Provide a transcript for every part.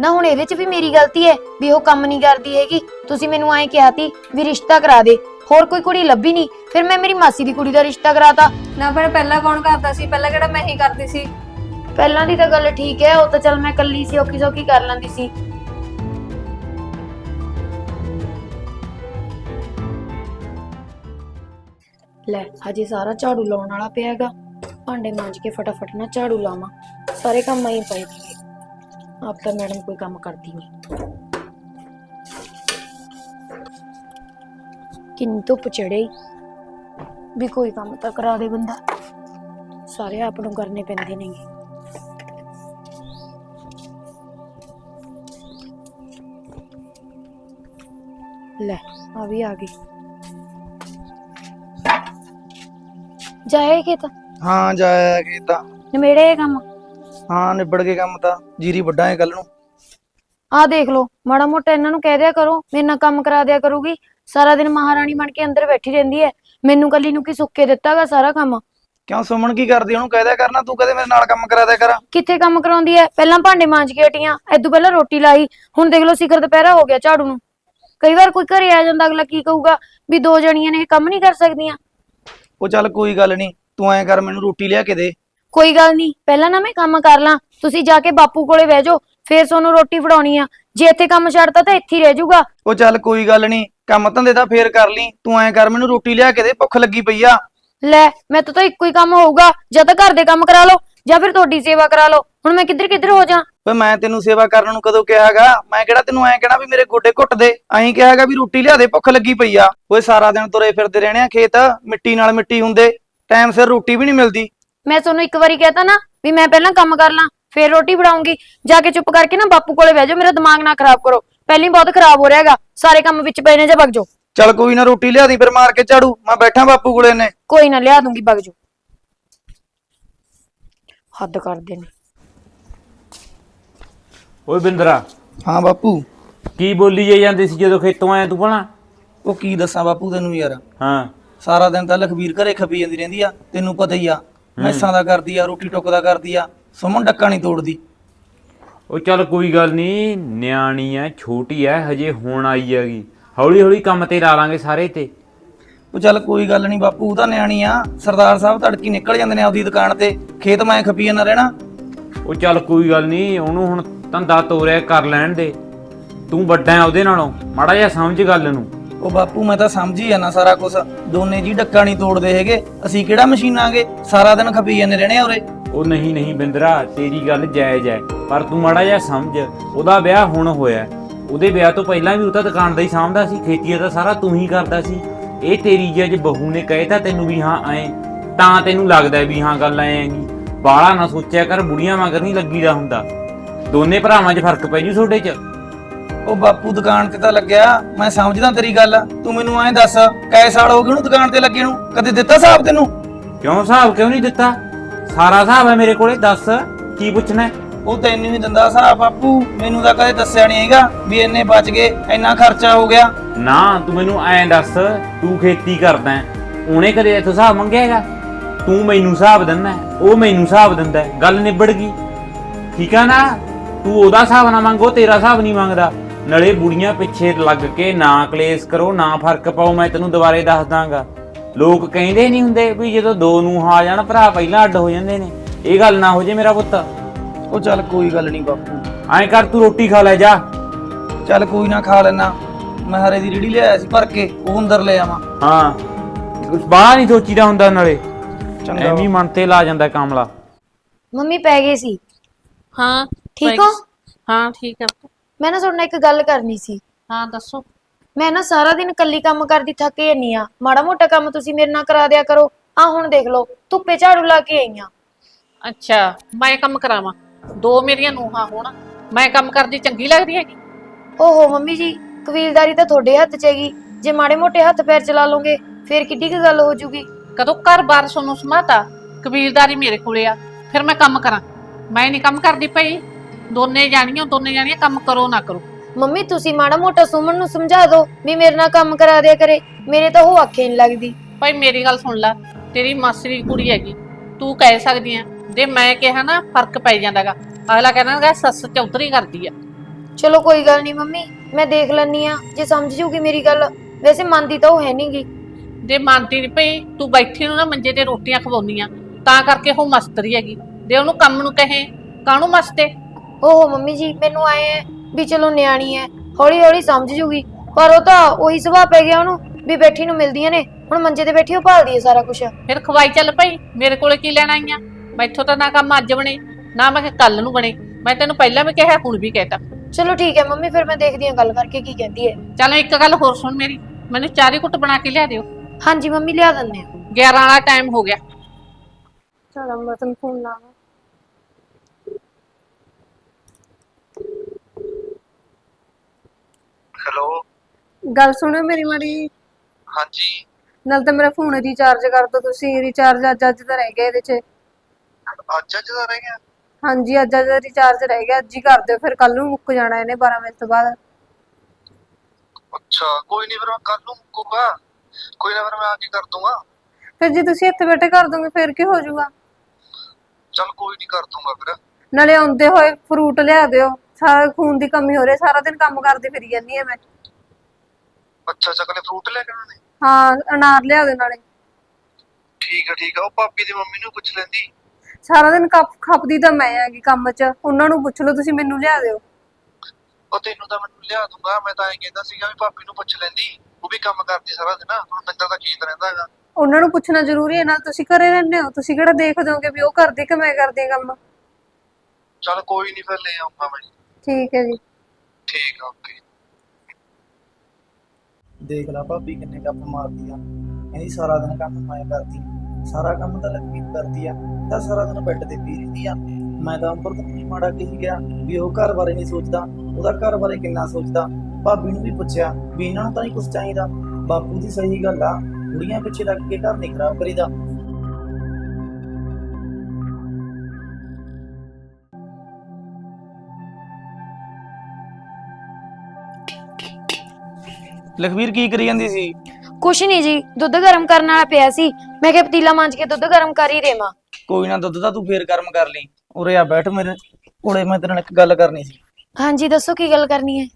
ਨਾ ਹੁਣ ਇਹਦੇ 'ਚ ਵੀ ਮੇਰੀ ਗਲਤੀ ਹੈ ਵੀ ਉਹ ਕੰਮ ਨਹੀਂ ਕਰਦੀ ਹੈਗੀ। ਤੁਸੀਂ ਮੈਨੂੰ ਐਂ ਕਿਹਾ ਤੀ ਵੀ ਰਿਸ਼ਤਾ ਕਰਾ ਦੇ। ਹੋਰ ਕੋਈ ਕੁੜੀ ਲੱਭੀ ਨਹੀਂ। ਫਿਰ ਮੈਂ ਮੇਰੀ ਮਾਸੀ ਦੀ ਕੁੜੀ ਦਾ ਰਿਸ਼ਤਾ ਕਰਾਤਾ। ਨਾ ਪਰ ਪਹਿਲਾਂ ਕੌਣ ਕਰਦਾ ਸੀ? ਪਹਿਲਾਂ ਕਿਹੜਾ ਮੈਂ ਹੀ ਕਰਦੀ ਸੀ? ਪਹਿਲਾਂ ਦੀ ਤਾਂ ਗੱਲ ਠੀਕ ਹੈ ਉਹ ਤਾਂ ਚੱਲ ਮੈਂ ਇਕੱਲੀ ਸੀ ਔਖੀ ਸੌਖੀ ਕਰ ਲੈਂਦੀ ਸੀ। ਲੈ ਹਜੇ ਸਾਰਾ ਝਾੜੂ ਲਾਉਣ ਵਾਲਾ ਪਿਆਗਾ ਭਾਂਡੇ ਮਾਂਜ ਕੇ ਫਟਾਫਟ ਨਾ ਝਾੜੂ ਲਾਵਾਂ। ਸਾਰੇ ਕੰਮ ਆਈ ਪਏ। ਨੇ ਆਪ ਤਾਂ ਮੈਡਮ ਕੋਈ ਕੰਮ ਕਰਦੀ ਨਹੀਂ ਕਿੰਨੀ ਧੁੱਪ ਚੜ੍ਹੀ ਵੀ ਕੋਈ ਕੰਮ ਤਾਂ ਕਰਾ ਦੇ ਬੰਦਾ ਸਾਰੇ ਆਪ ਨੂੰ ਕਰਨੇ ਪੈਂਦੇ ਨੇਗੇ ਲੈ ਆ ਵੀ ਆ ਗਈ ਜਾਏ ਕਿ ਤਾਂ ਹਾਂ ਜਾਇਆ ਕਿ ਤਾਂ ਨਵੇੜੇ ਇਹ ਕੰਮ ਹਾਂ ਨਿਬੜ ਕੇ ਕੰਮ ਤਾਂ। ਜੀਰੀ ਵੱਡਾ ਹੈ ਕੱਲ ਨੂੰ। ਆ ਦੇਖ ਲਓ ਮਾੜਾ ਮੋਟਾ ਇਹਨਾਂ ਨੂੰ ਕਹਿ ਦਿਆ ਕਰੋ ਮੇਰੇ ਨਾਲ ਕੰਮ ਕਰਾ ਦਿਆ ਕਰੂਗੀ। ਸਾਰਾ ਦਿਨ ਮਹਾਰਾਣੀ ਬਣ ਕੇ ਅੰਦਰ ਬੈਠੀ ਰਹਿੰਦੀ ਹੈ ਮੈਨੂੰ ਕੱਲੀ ਨੂੰ ਕੀ ਸੁੱਕੇ ਦਿੱਤਾਗਾ ਸਾਰਾ ਕੰਮ? ਕਿਉਂ ਸੁਮਨ ਕੀ ਕਰਦੀ ਉਹਨੂੰ ਕਹਿ ਦਿਆ ਕਰਨਾ ਤੂੰ ਕਦੇ ਮੇਰੇ ਨਾਲ ਕੰਮ ਕਰਾ ਦਿਆ ਕਰ। ਕਿੱਥੇ ਕੰਮ ਕਰਾਉਂਦੀ ਹੈ ਪਹਿਲਾਂ ਭਾਂਡੇ ਮਾਂਜ ਕੇ ਹਟੀਆਂ ਐਦੋਂ ਪਹਿਲਾਂ ਰੋਟੀ ਲਾਈ। ਹੁਣ ਦੇਖ ਲਓ ਸਿਖਰ ਦੁਪਹਿਰਾ ਹੋ ਗਿਆ ਝਾੜੂ ਨੂੰ। ਕਈ ਵਾਰ ਕੋਈ ਘਰੇ ਆ ਜਾਂਦਾ ਅਗਲਾ ਕੀ ਕਹੂਗਾ ਵੀ ਦੋ ਜਣੀਆਂ ਨੇ ਇਹ ਕੰਮ ਨਹੀਂ ਕਰ ਸਕਦੀਆਂ। ਉਹ ਚੱਲ ਕੋਈ ਗੱਲ ਨਹੀਂ ਤੂੰ ਐਂ ਕਰ ਮੈਨੂੰ ਰੋਟੀ ਲਿਆ ਕੇ ਦੇ। ਕੋਈ ਗੱਲ ਨਹੀਂ ਪਹਿਲਾਂ ਨਾ ਮੈਂ ਕੰਮ ਕਰ ਲਾਂ ਤੁਸੀਂ ਜਾ ਕੇ ਬਾਪੂ ਕੋਲੇ ਬਹਿ ਜਾਓ ਫੇਰ ਤੁਹਾਨੂੰ ਰੋਟੀ ਫੜਾਉਣੀ ਆ ਜੇ ਇੱਥੇ ਕੰਮ ਛੱਡਤਾ ਤਾਂ ਇੱਥੇ ਹੀ ਰਹਿ ਜਾਊਗਾ। ਉਹ ਚੱਲ ਕੋਈ ਗੱਲ ਨਹੀਂ ਕੰਮ ਧੰਦੇ ਦਾ ਫੇਰ ਕਰ ਲਈ ਤੂੰ ਐਂ ਕਰ ਮੈਨੂੰ ਰੋਟੀ ਲਿਆ ਕੇ ਦੇ ਭੁੱਖ ਲੱਗੀ ਪਈ ਆ। ਲੈ ਮੈਂ ਤਾਂ ਇੱਕੋ ਹੀ ਕੰਮ ਹੋਊਗਾ ਜਾਂ ਤਾਂ ਘਰ ਦੇ ਕੰਮ ਕਰਾ ਲਓ ਜਾਂ ਫਿਰ ਤੁਹਾਡੀ ਸੇਵਾ ਕਰਾ ਲਓ ਹੁਣ ਮੈਂ ਕਿੱਧਰ ਕਿੱਧਰ ਹੋ ਜਾ ਓਏ ਮੈਂ ਤੈਨੂੰ ਸੇਵਾ ਕਰਨ ਨੂੰ ਕਦੋਂ ਕਿਹਾਗਾ ਮੈਂ ਕਿਹੜਾ ਤੈਨੂੰ ਐਂ ਕਹਿਣਾ ਵੀ ਮੇਰੇ ਗੋਡੇ ਘੁੱਟ ਦੇ ਐਂ ਕਿਹਾਗਾ ਵੀ ਰੋਟੀ ਲਿਆ ਦੇ ਭੁੱਖ ਲੱਗੀ ਪਈ ਆ। ਓਏ ਸਾਰਾ ਦਿਨ ਤੁਰੇ ਫਿਰਦੇ ਰਹਿਣੇ ਆ ਖੇਤ ਮਿੱਟੀ ਨਾਲ ਮਿੱਟੀ ਹੁੰਦੇ ਟਾਈਮ ਸਿਰ ਰੋਟੀ ਵੀ ਨਹੀਂ ਮਿਲਦੀ। ਮੈਂ ਤੁਹਾਨੂੰ ਇੱਕ ਵਾਰੀ ਕਹਿਤਾ ਨਾ ਵੀ ਮੈਂ ਪਹਿਲਾਂ ਕੰਮ ਕਰ ਲਾਂ ਫੇਰ ਰੋਟੀ ਫੜਾਉਂਗੀ ਜਾ ਕੇ ਚੁੱਪ ਕਰਕੇ ਨਾ ਬਾਪੂ ਕੋਲੇ ਬਹਿ ਜਾਓ ਮੇਰਾ ਦਿਮਾਗ ਨਾ ਖਰਾਬ ਕਰੋ। ਪਹਿਲਾਂ ਹੀ ਬਹੁਤ ਖਰਾਬ ਹੋ ਰਿਹਾ ਹੈਗਾ ਸਾਰੇ ਕੰਮ ਵਿੱਚ ਪਏ ਨੇ ਜਾਂ ਵਗ ਜਾਓ। ਚੱਲ ਕੋਈ ਨਾ ਰੋਟੀ ਲਿਆ ਦੀ ਫਿਰ ਮਾਰ ਕੇ ਝਾੜੂ ਮੈਂ ਬੈਠਾ ਬਾਪੂ ਕੋਲੇ ਨੇ। ਕੋਈ ਨਾ ਲਿਆ ਦੂੰਗੀ ਵਗ ਜਾਓ। ਹੱਦ ਕਰਦੇ ਨੇ। ਓਏ ਬਿੰਦਰਾ ਹਾਂ ਬਾਪੂ। ਕੀ ਬੋਲੀ ਜਾਈ ਜਾਂਦੀ ਸੀ ਜਦੋਂ ਖੇਤੋਂ ਆਇਆ ਤੂੰ ਭਲਾ? ਉਹ ਕੀ ਦੱਸਾਂ ਬਾਪੂ ਤੈਨੂੰ ਯਾਰ? ਹਾਂ। ਸਾਰਾ ਦਿਨ ਤਾਂ ਲਖਵੀਰ ਘਰੇ ਖਪੀ ਜਾਂਦੀ ਰਹਿੰਦੀ ਆ ਤੈਨੂੰ ਪਤਾ ਹੀ ਆ। ਮੈਸਾਂ ਦਾ ਕਰਦੀ ਆ ਰੋਟੀ ਟੁੱਕ ਦਾ ਕਰਦੀ ਆ ਸੁਮਨ ਡੱਕਾ ਨਹੀਂ ਤੋੜਦੀ। ਉਹ ਚੱਲ ਕੋਈ ਗੱਲ ਨਹੀਂ ਨਿਆਣੀ ਐ ਛੋਟੀ ਐ ਹਜੇ ਹੁਣ ਆਈ ਹੈਗੀ। ਹੌਲੀ ਹੌਲੀ ਕੰਮ ਤੇ ਲਾ ਲਾਂਗੇ ਸਾਰੇ ਤੇ। ਉਹ ਚੱਲ ਕੋਈ ਗੱਲ ਨਹੀਂ ਬਾਪੂ ਉਹ ਤਾਂ ਨਿਆਣੀ ਆ। ਸਰਦਾਰ ਸਾਹਿਬ ਤੜਕੀ ਨਿਕਲ ਜਾਂਦੇ ਨੇ ਆਪਦੀ ਦੁਕਾਨ ਤੇ ਖੇਤ ਮੈਂ ਖਪੀ ਜਾਂਦਾ ਰਹਿਣਾ। ਉਹ ਚੱਲ ਕੋਈ ਗੱਲ ਨਹੀਂ ਉਹਨੂੰ ਹੁਣ ਧੰਦਾ ਤੋਰਿਆ ਕਰ ਲੈਣ ਦੇ। ਤੂੰ ਵੱਡਾ ਐ ਉਹਦੇ ਨਾਲੋਂ ਮਾੜਾ ਜਿਹਾ ਸਮਝ ਗੱਲ ਨੂੰ। ਉਹ ਬਾਪੂ, ਮੈਂ ਤਾਂ ਸਮਝ ਹੀ ਜਾਣਾ ਸਾਰਾ ਕੁਝ ਦੋਨੇ ਜੀ ਡੱਕਾ ਨਹੀਂ ਤੋੜਦੇ ਹੈਗੇ। ਅਸੀਂ ਕਿਹੜਾ ਮਸ਼ੀਨਾਂ ਆਗੇ? ਸਾਰਾ ਦਿਨ ਖਪੀ ਜਾਂਦੇ ਰਹਿਣੇ ਉਰੇ। ਉਹ ਨਹੀਂ ਨਹੀਂ ਬਿੰਦਰਾ, ਤੇਰੀ ਗੱਲ ਜਾਇਜ਼ ਹੈ। ਪਰ ਤੂੰ ਮਾੜਾ ਜਿਹਾ ਸਮਝ। ਉਹਦਾ ਵਿਆਹ ਹੁਣ ਹੋਇਆ। ਉਹਦੇ ਵਿਆਹ ਤੋਂ ਪਹਿਲਾਂ ਵੀ ਉਹ ਤਾਂ ਦੁਕਾਨ ਦਾ ਹੀ ਸਾਂਭਦਾ ਸੀ ਖੇਤੀ ਦਾ ਸਾਰਾ ਤੂੰ ਹੀ ਕਰਦਾ ਸੀ। ਇਹ ਤੇਰੀ ਜੇ ਅੱਜ ਬਹੂ ਨੇ ਕਹੇ ਤਾਂ ਤੈਨੂੰ ਵੀ ਹਾਂ, ਐ। ਤਾਂ ਤੈਨੂੰ ਲੱਗਦਾ ਵੀ ਹਾਂ, ਗੱਲ ਐ ਹੈਗੀ। ਬਾਲਾ ਨਾ ਸੋਚਿਆ ਕਰ, ਬੁੜੀਆਂ ਮਗਰ ਨਹੀਂ ਲੱਗੀਦਾ ਹੁੰਦਾ। ਦੋਨੇ ਭਰਾਵਾਂ 'ਚ ਫ਼ਰਕ ਪੈ ਜੂ ਤੁਹਾਡੇ 'ਚ। ਉਹ ਬਾਪੂ ਦੁਕਾਨ ਤੇ ਤਾਂ ਲੱਗਿਆ। ਮੈਂ ਸਮਝਦਾ ਤੇਰੀ ਗੱਲ। ਤੂੰ ਮੈਨੂੰ ਐਂ ਦੱਸ ਕੈ ਸਾਲ ਹੋ ਗਏ ਉਹਨੂੰ ਦੁਕਾਨ ਤੇ ਲੱਗੇ ਨੂੰ? ਕਦੇ ਦਿੱਤਾ ਹਿਸਾਬ ਤੈਨੂੰ? ਕਿਉਂ ਹਿਸਾਬ ਕਿਉਂ ਨਹੀਂ ਦਿੱਤਾ? ਸਾਰਾ ਹਿਸਾਬ ਹੈ ਮੇਰੇ ਕੋਲੇ ਦੱਸ ਕੀ ਪੁੱਛਣਾ ਹੈ? ਉਹ ਤੈਨੂੰ ਵੀ ਦਿੰਦਾ ਹਿਸਾਬ ਬਾਪੂ ਮੈਨੂੰ ਤਾਂ ਕਦੇ ਦੱਸਿਆ ਨਹੀਂ ਹੈਗਾ ਵੀ ਇੰਨੇ ਬਚ ਗਏ ਇੰਨਾ ਖਰਚਾ ਹੋ ਗਿਆ। ਨਾ ਤੂੰ ਮੈਨੂੰ ਐਂ ਦੱਸ ਤੂੰ ਖੇਤੀ ਕਰਦਾ ਹੈ। ਉਹਨੇ ਕਦੇ ਇਥੋਂ ਹਿਸਾਬ ਮੰਗਿਆ ਹੈਗਾ? ਤੂੰ ਮੈਨੂੰ ਹਿਸਾਬ ਦਿੰਦਾ ਹੈ, ਉਹ ਮੈਨੂੰ ਹਿਸਾਬ ਦਿੰਦਾ ਹੈ। ਗੱਲ ਨਿਬੜ ਗਈ। ਠੀਕ ਆ ਨਾ? ਤੂੰ ਉਹਦਾ ਹਿਸਾਬ ਨਾ ਮੰਗੋ ਤੇਰਾ ਹਿਸਾਬ ਨਹੀਂ ਮੰਗਦਾ। ਨਲੇ ਬੁੜੀਆਂ ਪਿੱਛੇ ਲੱਗ ਕੇ ਨਾ ਕਲੇਸ਼ ਕਰੋ ਨਾ ਫ਼ਰਕ ਪਾਓ ਮੈਂ ਤੈਨੂੰ ਦੁਬਾਰੇ ਦੱਸ ਦਾਂਗਾ। ਲੋਕ ਕਹਿੰਦੇ ਨਹੀਂ ਹੁੰਦੇ ਵੀ ਜਦੋਂ ਦੋ ਨੂੰ ਆ ਜਾਣ ਭਰਾ ਪਹਿਲਾਂ ਅੱਡ ਹੋ ਜਾਂਦੇ ਨੇ। ਇਹ ਗੱਲ ਨਾ ਹੋ ਜੇ ਮੇਰਾ ਪੁੱਤ। ਉਹ ਚੱਲ ਕੋਈ ਗੱਲ ਨਹੀਂ ਬਾਪੂ। ਐਂ ਕਰ ਤੂੰ ਰੋਟੀ ਖਾ ਲੈ ਜਾ। ਚੱਲ ਕੋਈ ਨਾ ਖਾ ਲੈਣਾ ਮੈਂ ਹਰੇ ਦੀ ਰੇੜੀ ਲਿਆਇਆ ਸੀ ਭਰ ਕੇ ਉਹ ਅੰਦਰ ਲੈ ਆਵਾਂ। ਹਾਂ। ਕੁਛ ਬਾਹਰ ਨਹੀਂ ਸੋਚੀਦਾ ਹੁੰਦਾ ਨਾਲੇ। ਚੰਗਾ ਐਵੇਂ ਹੀ ਮਨ ਤੇ ਲਾ ਜਾਂਦਾ ਕਾਮਲਾ। ਮੰਮੀ ਪੈ ਗਏ ਸੀ? ਹਾਂ ਠੀਕ ਹੋ? ਹਾਂ ਠੀਕ ਹੈ ਮੈਂ ਨਾ ਤੁਹਾਡੇ ਨਾਲ ਇੱਕ ਗੱਲ ਕਰਨੀ ਸੀ। ਹਾਂ ਦੱਸੋ। ਮੈਂ ਨਾ ਸਾਰਾ ਦਿਨ ਇਕੱਲੀ ਕੰਮ ਕਰਦੀ ਥੱਕ ਜਾਂਦੀ ਆ। ਮਾੜਾ ਮੋਟਾ ਕੰਮ ਤੁਸੀਂ ਮੇਰੇ ਨਾਲ ਕਰਾ ਦਿਆ ਕਰੋ। ਆ ਹੁਣ ਦੇਖ ਲਓ ਧੁੱਪੇ ਝਾੜੂ ਲਾ ਕੇ ਆਈਆਂ ਅੱਛਾ ਮੈਂ ਕੰਮ ਕਰਾਵਾਂ। ਦੋ ਮੇਰੀਆਂ ਨੂੰਹਾਂ ਹੋਣ ਮੈਂ ਕੰਮ ਕਰਦੀ ਚੰਗੀ ਲੱਗਦੀ ਹੈਗੀ? ਓਹੋ ਮੰਮੀ ਜੀ ਕਬੀਲਦਾਰੀ ਤਾਂ ਤੁਹਾਡੇ ਹੱਥ 'ਚ ਹੈਗੀ। ਜੇ ਮਾੜੇ ਮੋਟੇ ਹੱਥ ਪੈਰ ਚਲਾ ਲੋਗੇ ਫੇਰ ਕਿੱਡੀ ਕੁ ਗੱਲ ਹੋ ਜੂਗੀ? ਕਦੋਂ ਘਰ-ਬਾਰ ਸੋਨੂੰ ਸਮਾਤਾ? ਕਬੀਲਦਾਰੀ ਮੇਰੇ ਕੋਲੇ ਆ ਫਿਰ ਮੈਂ ਕੰਮ ਕਰਾਂ। ਮੈਂ ਨਹੀਂ ਕੰਮ ਕਰਦੀ ਪਈ। ਦੋਨੇ ਜਾਣੀਆਂ ਦੋਨੇ ਜਾਣੀਆਂ ਕੰਮ ਕਰੋ ਨਾ ਕਰੋ। ਮੰਮੀ ਤੁਸੀਂ ਮਾੜਾ ਮੋਟਾ ਸੁਮਨ ਨੂੰ ਸਮਝਾ ਦਿਓ ਵੀ ਮੇਰੇ ਨਾਲ ਕੰਮ ਕਰਾ ਦਿਆ ਕਰੇ। ਮੇਰੇ ਤਾਂ ਉਹ ਆਖੇ ਨਹੀਂ ਲੱਗਦੀ। ਭਾਈ ਮੇਰੀ ਗੱਲ ਸੁਣ ਲੈ। ਤੇਰੀ ਮਾਸੀ ਦੀ ਕੁੜੀ ਹੈਗੀ। ਤੂੰ ਕਹਿ ਸਕਦੀ ਆ। ਜੇ ਮੈਂ ਕਿਹਾ ਨਾ ਫ਼ਰਕ ਪੈ ਜਾਂਦਾਗਾ। ਅਗਲਾ ਕਹਿੰਦਾਗਾ ਸੱਸ ਚੌਧਰੀ ਕਰਦੀ ਆ। ਚਲੋ ਕੋਈ ਗੱਲ ਨਹੀਂ ਮੰਮੀ ਮੈਂ ਦੇਖ ਲੈਣੀ ਆ। ਜੇ ਸਮਝ ਜੂਗੀ ਮੇਰੀ ਗੱਲ ਵੈਸੇ ਮੰਨਦੀ ਤਾਂ ਉਹ ਹੈ ਨਹੀਂਗੀ ਜੇ ਮੰਨਦੀ ਨਹੀਂ ਪਈ ਤੂੰ ਬੈਠੀ ਨੂੰ ਨਾ ਮੰਜੇ ਤੇ ਰੋਟੀਆਂ ਖਵਾਉਂਦੀਆਂ ਤਾਂ ਕਰਕੇ ਉਹ ਮਸਤਰੀ ਹੈਗੀ। ਜੇ ਉਹਨੂੰ ਕੰਮ ਨੂੰ ਕਹੇ ਕਾਹਨੂੰ ਮਸਤੇ ਓਹੋ ਮੰਮੀ ਜੀ ਮੈਨੂੰ ਆਏ ਹੈ ਵੀ ਚਲੋ ਨਿਆਣੀ ਹੈ ਹੌਲੀ ਹੌਲੀ ਸਮਝ ਜੂਗੀ। ਪਰ ਉਹ ਤਾਂ ਉਹੀ ਸੁਭਾਅ ਪੈ ਗਿਆ ਉਹਨੂੰ ਵੀ ਬੈਠੀ ਨੂੰ ਮਿਲਦੀਆਂ ਨੇ ਹੁਣ ਮੰਜੇ ਤੇ ਬੈਠੀ ਉਹ ਭਾਲਦੀ ਹੈ ਸਾਰਾ ਕੁਝ ਫਿਰ ਖਵਾਈ ਚੱਲ ਪਈ ਮੇਰੇ ਕੋਲੇ ਕੀ ਲੈਣ ਆਈਆਂ? ਮੈਥੋਂ ਤਾਂ ਨਾ ਕੰਮ ਅੱਜ ਬਣੇ ਨਾ ਮੈਂ ਕੱਲ ਨੂੰ ਬਣੇ। ਮੈਂ ਤੈਨੂੰ ਪਹਿਲਾਂ ਵੀ ਕਿਹਾ ਹੁਣ ਵੀ ਕਹਿਤਾ। ਚਲੋ ਠੀਕ ਹੈ ਮੰਮੀ ਫਿਰ ਮੈਂ ਦੇਖਦੀ ਹਾਂ ਗੱਲ ਕਰਕੇ ਕੀ ਕਹਿੰਦੀ ਹੈ ਚੱਲ ਇੱਕ ਗੱਲ ਹੋਰ ਸੁਣ ਮੇਰੀ ਮੈਨੂੰ ਚਾਰੇ ਕੁੱਟ ਬਣਾ ਕੇ ਲਿਆ ਦਿਓ। ਹਾਂਜੀ ਮੰਮੀ ਲਿਆ ਦਿੰਦੇ ਆ। 11 ਵਾਲਾ ਟਾਈਮ ਹੋ ਗਿਆ। ਚਲ ਅੰਮ੍ਰਿਤ ਨੂੰ ਫੋਨ ਲਾਵਾਂ ਹੈਲੋ। ਗੱਲ ਸੁਣਿਓ ਮੇਰੀ ਮਾੜੀ। ਹਾਂਜੀ। ਨਾਲ ਤਾਂ ਮੇਰਾ ਫੋਨ ਰੀਚਾਰਜ ਕਰ ਦਿਓ ਤੁਸੀਂ ਰੀਚਾਰਜ ਅੱਜ ਅੱਜ ਦਾ ਰਹਿ ਗਿਆ ਇਹਦੇ 'ਚ। ਅੱਜ ਅੱਜ ਦਾ ਰਹਿ ਗਿਆ? ਹਾਂਜੀ ਅੱਜ ਅੱਜ ਦਾ ਰੀਚਾਰਜ ਰਹਿ ਗਿਆ ਅੱਜ ਹੀ ਕਰ ਦਿਓ ਫਿਰ ਕੱਲ ਨੂੰ ਮੁੱਕ ਜਾਣਾ ਇਹਨੇ 12 ਵਜੇ ਤੋਂ ਬਾਅਦ। ਅੱਛਾ ਕੋਈ ਨਹੀਂ ਫਿਰ ਮੈਂ ਕੱਲ ਨੂੰ ਮੁੱਕੂਗਾ। ਕੋਈ ਨਾ ਫਿਰ ਮੈਂ ਅੱਜ ਹੀ ਕਰ ਦੂੰਗਾ। ਫਿਰ ਜੇ ਤੁਸੀਂ ਇੱਥੇ ਬੈਠੇ ਕਰ ਦੋਗੇ ਫਿਰ ਕੀ ਹੋ ਜਾਊਗਾ? ਚੱਲ ਕੋਈ ਨਹੀਂ ਕਰ ਦੂੰਗਾ ਫਿਰ। ਨਾਲੇ ਆਉਂਦੇ ਹੋਏ ਫਰੂਟ ਲਿਆ ਦਿਓ। ਸਾਰਾ ਖੂਨ ਦੀ ਕਮੀ ਹੋ ਰਹੀ ਹੈ ਸਾਰਾ ਦਿਨ ਕੰਮ ਕਰਦੀ ਫਿਰੀ ਜਾਂਦੀ ਹੈ ਮੈਂ। ਅੱਛਾ ਚੱਕਲੇ ਫਰੂਟ ਲੈ ਕੇ ਆਉਣੇ ਹਾਂ ਅਨਾਰ ਲਿਆ ਦਿਓ ਨਾਲੇ। ਠੀਕ ਆ ਠੀਕ ਆ ਉਹ ਭਾਬੀ ਦੀ ਮੰਮੀ ਨੂੰ ਪੁੱਛ ਲੈਂਦੀ। ਸਾਰਾ ਦਿਨ ਕੱਪ ਖਪਦੀ ਤਾਂ ਮੈਂ ਆਂਗੀ ਕੰਮ 'ਚ ਉਹਨਾਂ ਨੂੰ ਪੁੱਛ ਲਓ ਤੁਸੀਂ ਮੈਨੂੰ ਲਿਆ ਦਿਓ। ਉਹ ਤੈਨੂੰ ਤਾਂ ਮੈਨੂੰ ਲਿਆ ਦੂੰਗਾ ਮੈਂ ਤਾਂ ਐਂ ਕਹਿੰਦਾ ਸੀਗਾ ਵੀ ਭਾਬੀ ਨੂੰ ਪੁੱਛ ਲੈਂਦੀ ਉਹ ਵੀ ਕੰਮ ਕਰਦੀ ਸਾਰਾ ਦਿਨ ਹੁਣ ਬੰਦਾ ਤਾਂ ਖੇਤ ਰਹਿੰਦਾ ਹੈਗਾ। ਉਹਨਾਂ ਨੂੰ ਪੁੱਛਣਾ ਜ਼ਰੂਰੀ ਹੈ ਨਾਲ ਤੁਸੀਂ ਘਰੇ ਰਹਿੰਦੇ ਹੋ ਤੁਸੀਂ ਕਿਹੜਾ ਦੇਖ ਦੋਗੇ ਵੀ ਉਹ ਕਰਦੀ ਕਿ ਮੈਂ ਕਰਦੀ ਹਾਂ ਕੰਮ? ਚੱਲ ਕੋਈ ਨਹੀਂ ਫਿਰ ਲੈ ਆਉਂਗਾ ਮੈਂ। ਠੀਕ ਹੈ ਜੀ। ਠੀਕ ਆ ਓਕੇ। ਦੇਖ ਲੈ ਭਾਬੀ ਕਿੰਨੇ ਕੱਪ ਮਾਰਦੀ ਆ। ਕਹਿੰਦੀ ਸਾਰਾ ਦਿਨ ਕੰਮ ਮੈਂ ਕਰਦੀ ਸਾਰਾ ਕੰਮ ਤਾਂ ਲੱਗੀ ਕਰਦੀ ਆ ਤਾਂ ਸਾਰਾ ਦਿਨ ਬੈੱਡ ਤੇ ਪਈ ਰਹਿੰਦੀ ਆ। ਮੈਂ ਤਾਂ ਅੰਬਰ ਤੋਂ ਨਹੀਂ ਮਾੜਾ ਕਹੀ ਗਿਆ ਵੀ ਉਹ ਘਰ ਬਾਰੇ ਨਹੀਂ ਸੋਚਦਾ ਉਹਦਾ ਘਰ ਬਾਰੇ ਕਿੰਨਾ ਸੋਚਦਾ। ਭਾਬੀ ਨੂੰ ਵੀ ਪੁੱਛਿਆ ਵੀ ਇਹਨਾਂ ਨੂੰ ਤਾਂ ਨਹੀਂ ਕੁਝ ਚਾਹੀਦਾ। ਬਾਪੂ ਦੀ ਸਹੀ ਗੱਲ ਆ ਕੁੜੀਆਂ ਪਿੱਛੇ ਲੱਗ ਕੇ ਘਰ ਨਹੀਂ ਖਰਾਬ ਕਰੀਦਾ। ਲਖਵੀਰ ਕੀ ਕਰੀ ਜਾਂਦੀ ਸੀ? ਕੁਛ ਨਹੀਂ ਜੀ ਦੁੱਧ ਗਰਮ ਕਰਨ ਵਾਲਾ ਪਿਆ ਸੀ। ਮੈਂ ਕਿਹਾ ਪਤੀਲਾ ਮਾਂਜ ਕੇ ਦੁੱਧ ਗਰਮ ਕਰ ਹੀ ਦੇਵਾਂ। ਕੋਈ ਨਾ ਦੁੱਧ ਤਾਂ ਤੂੰ ਫੇਰ ਗਰਮ ਕਰ ਲਈ। ਉਰੇ ਆ ਬੈਠ ਮੇਰੇ ਕੋਲੇ ਮੈਂ ਤੇਰੇ ਨਾਲ ਇੱਕ ਗੱਲ ਕਰਨੀ ਸੀ। ਹਾਂਜੀ ਦੱਸੋ ਕੀ ਗੱਲ ਕਰਨੀ ਹੈ?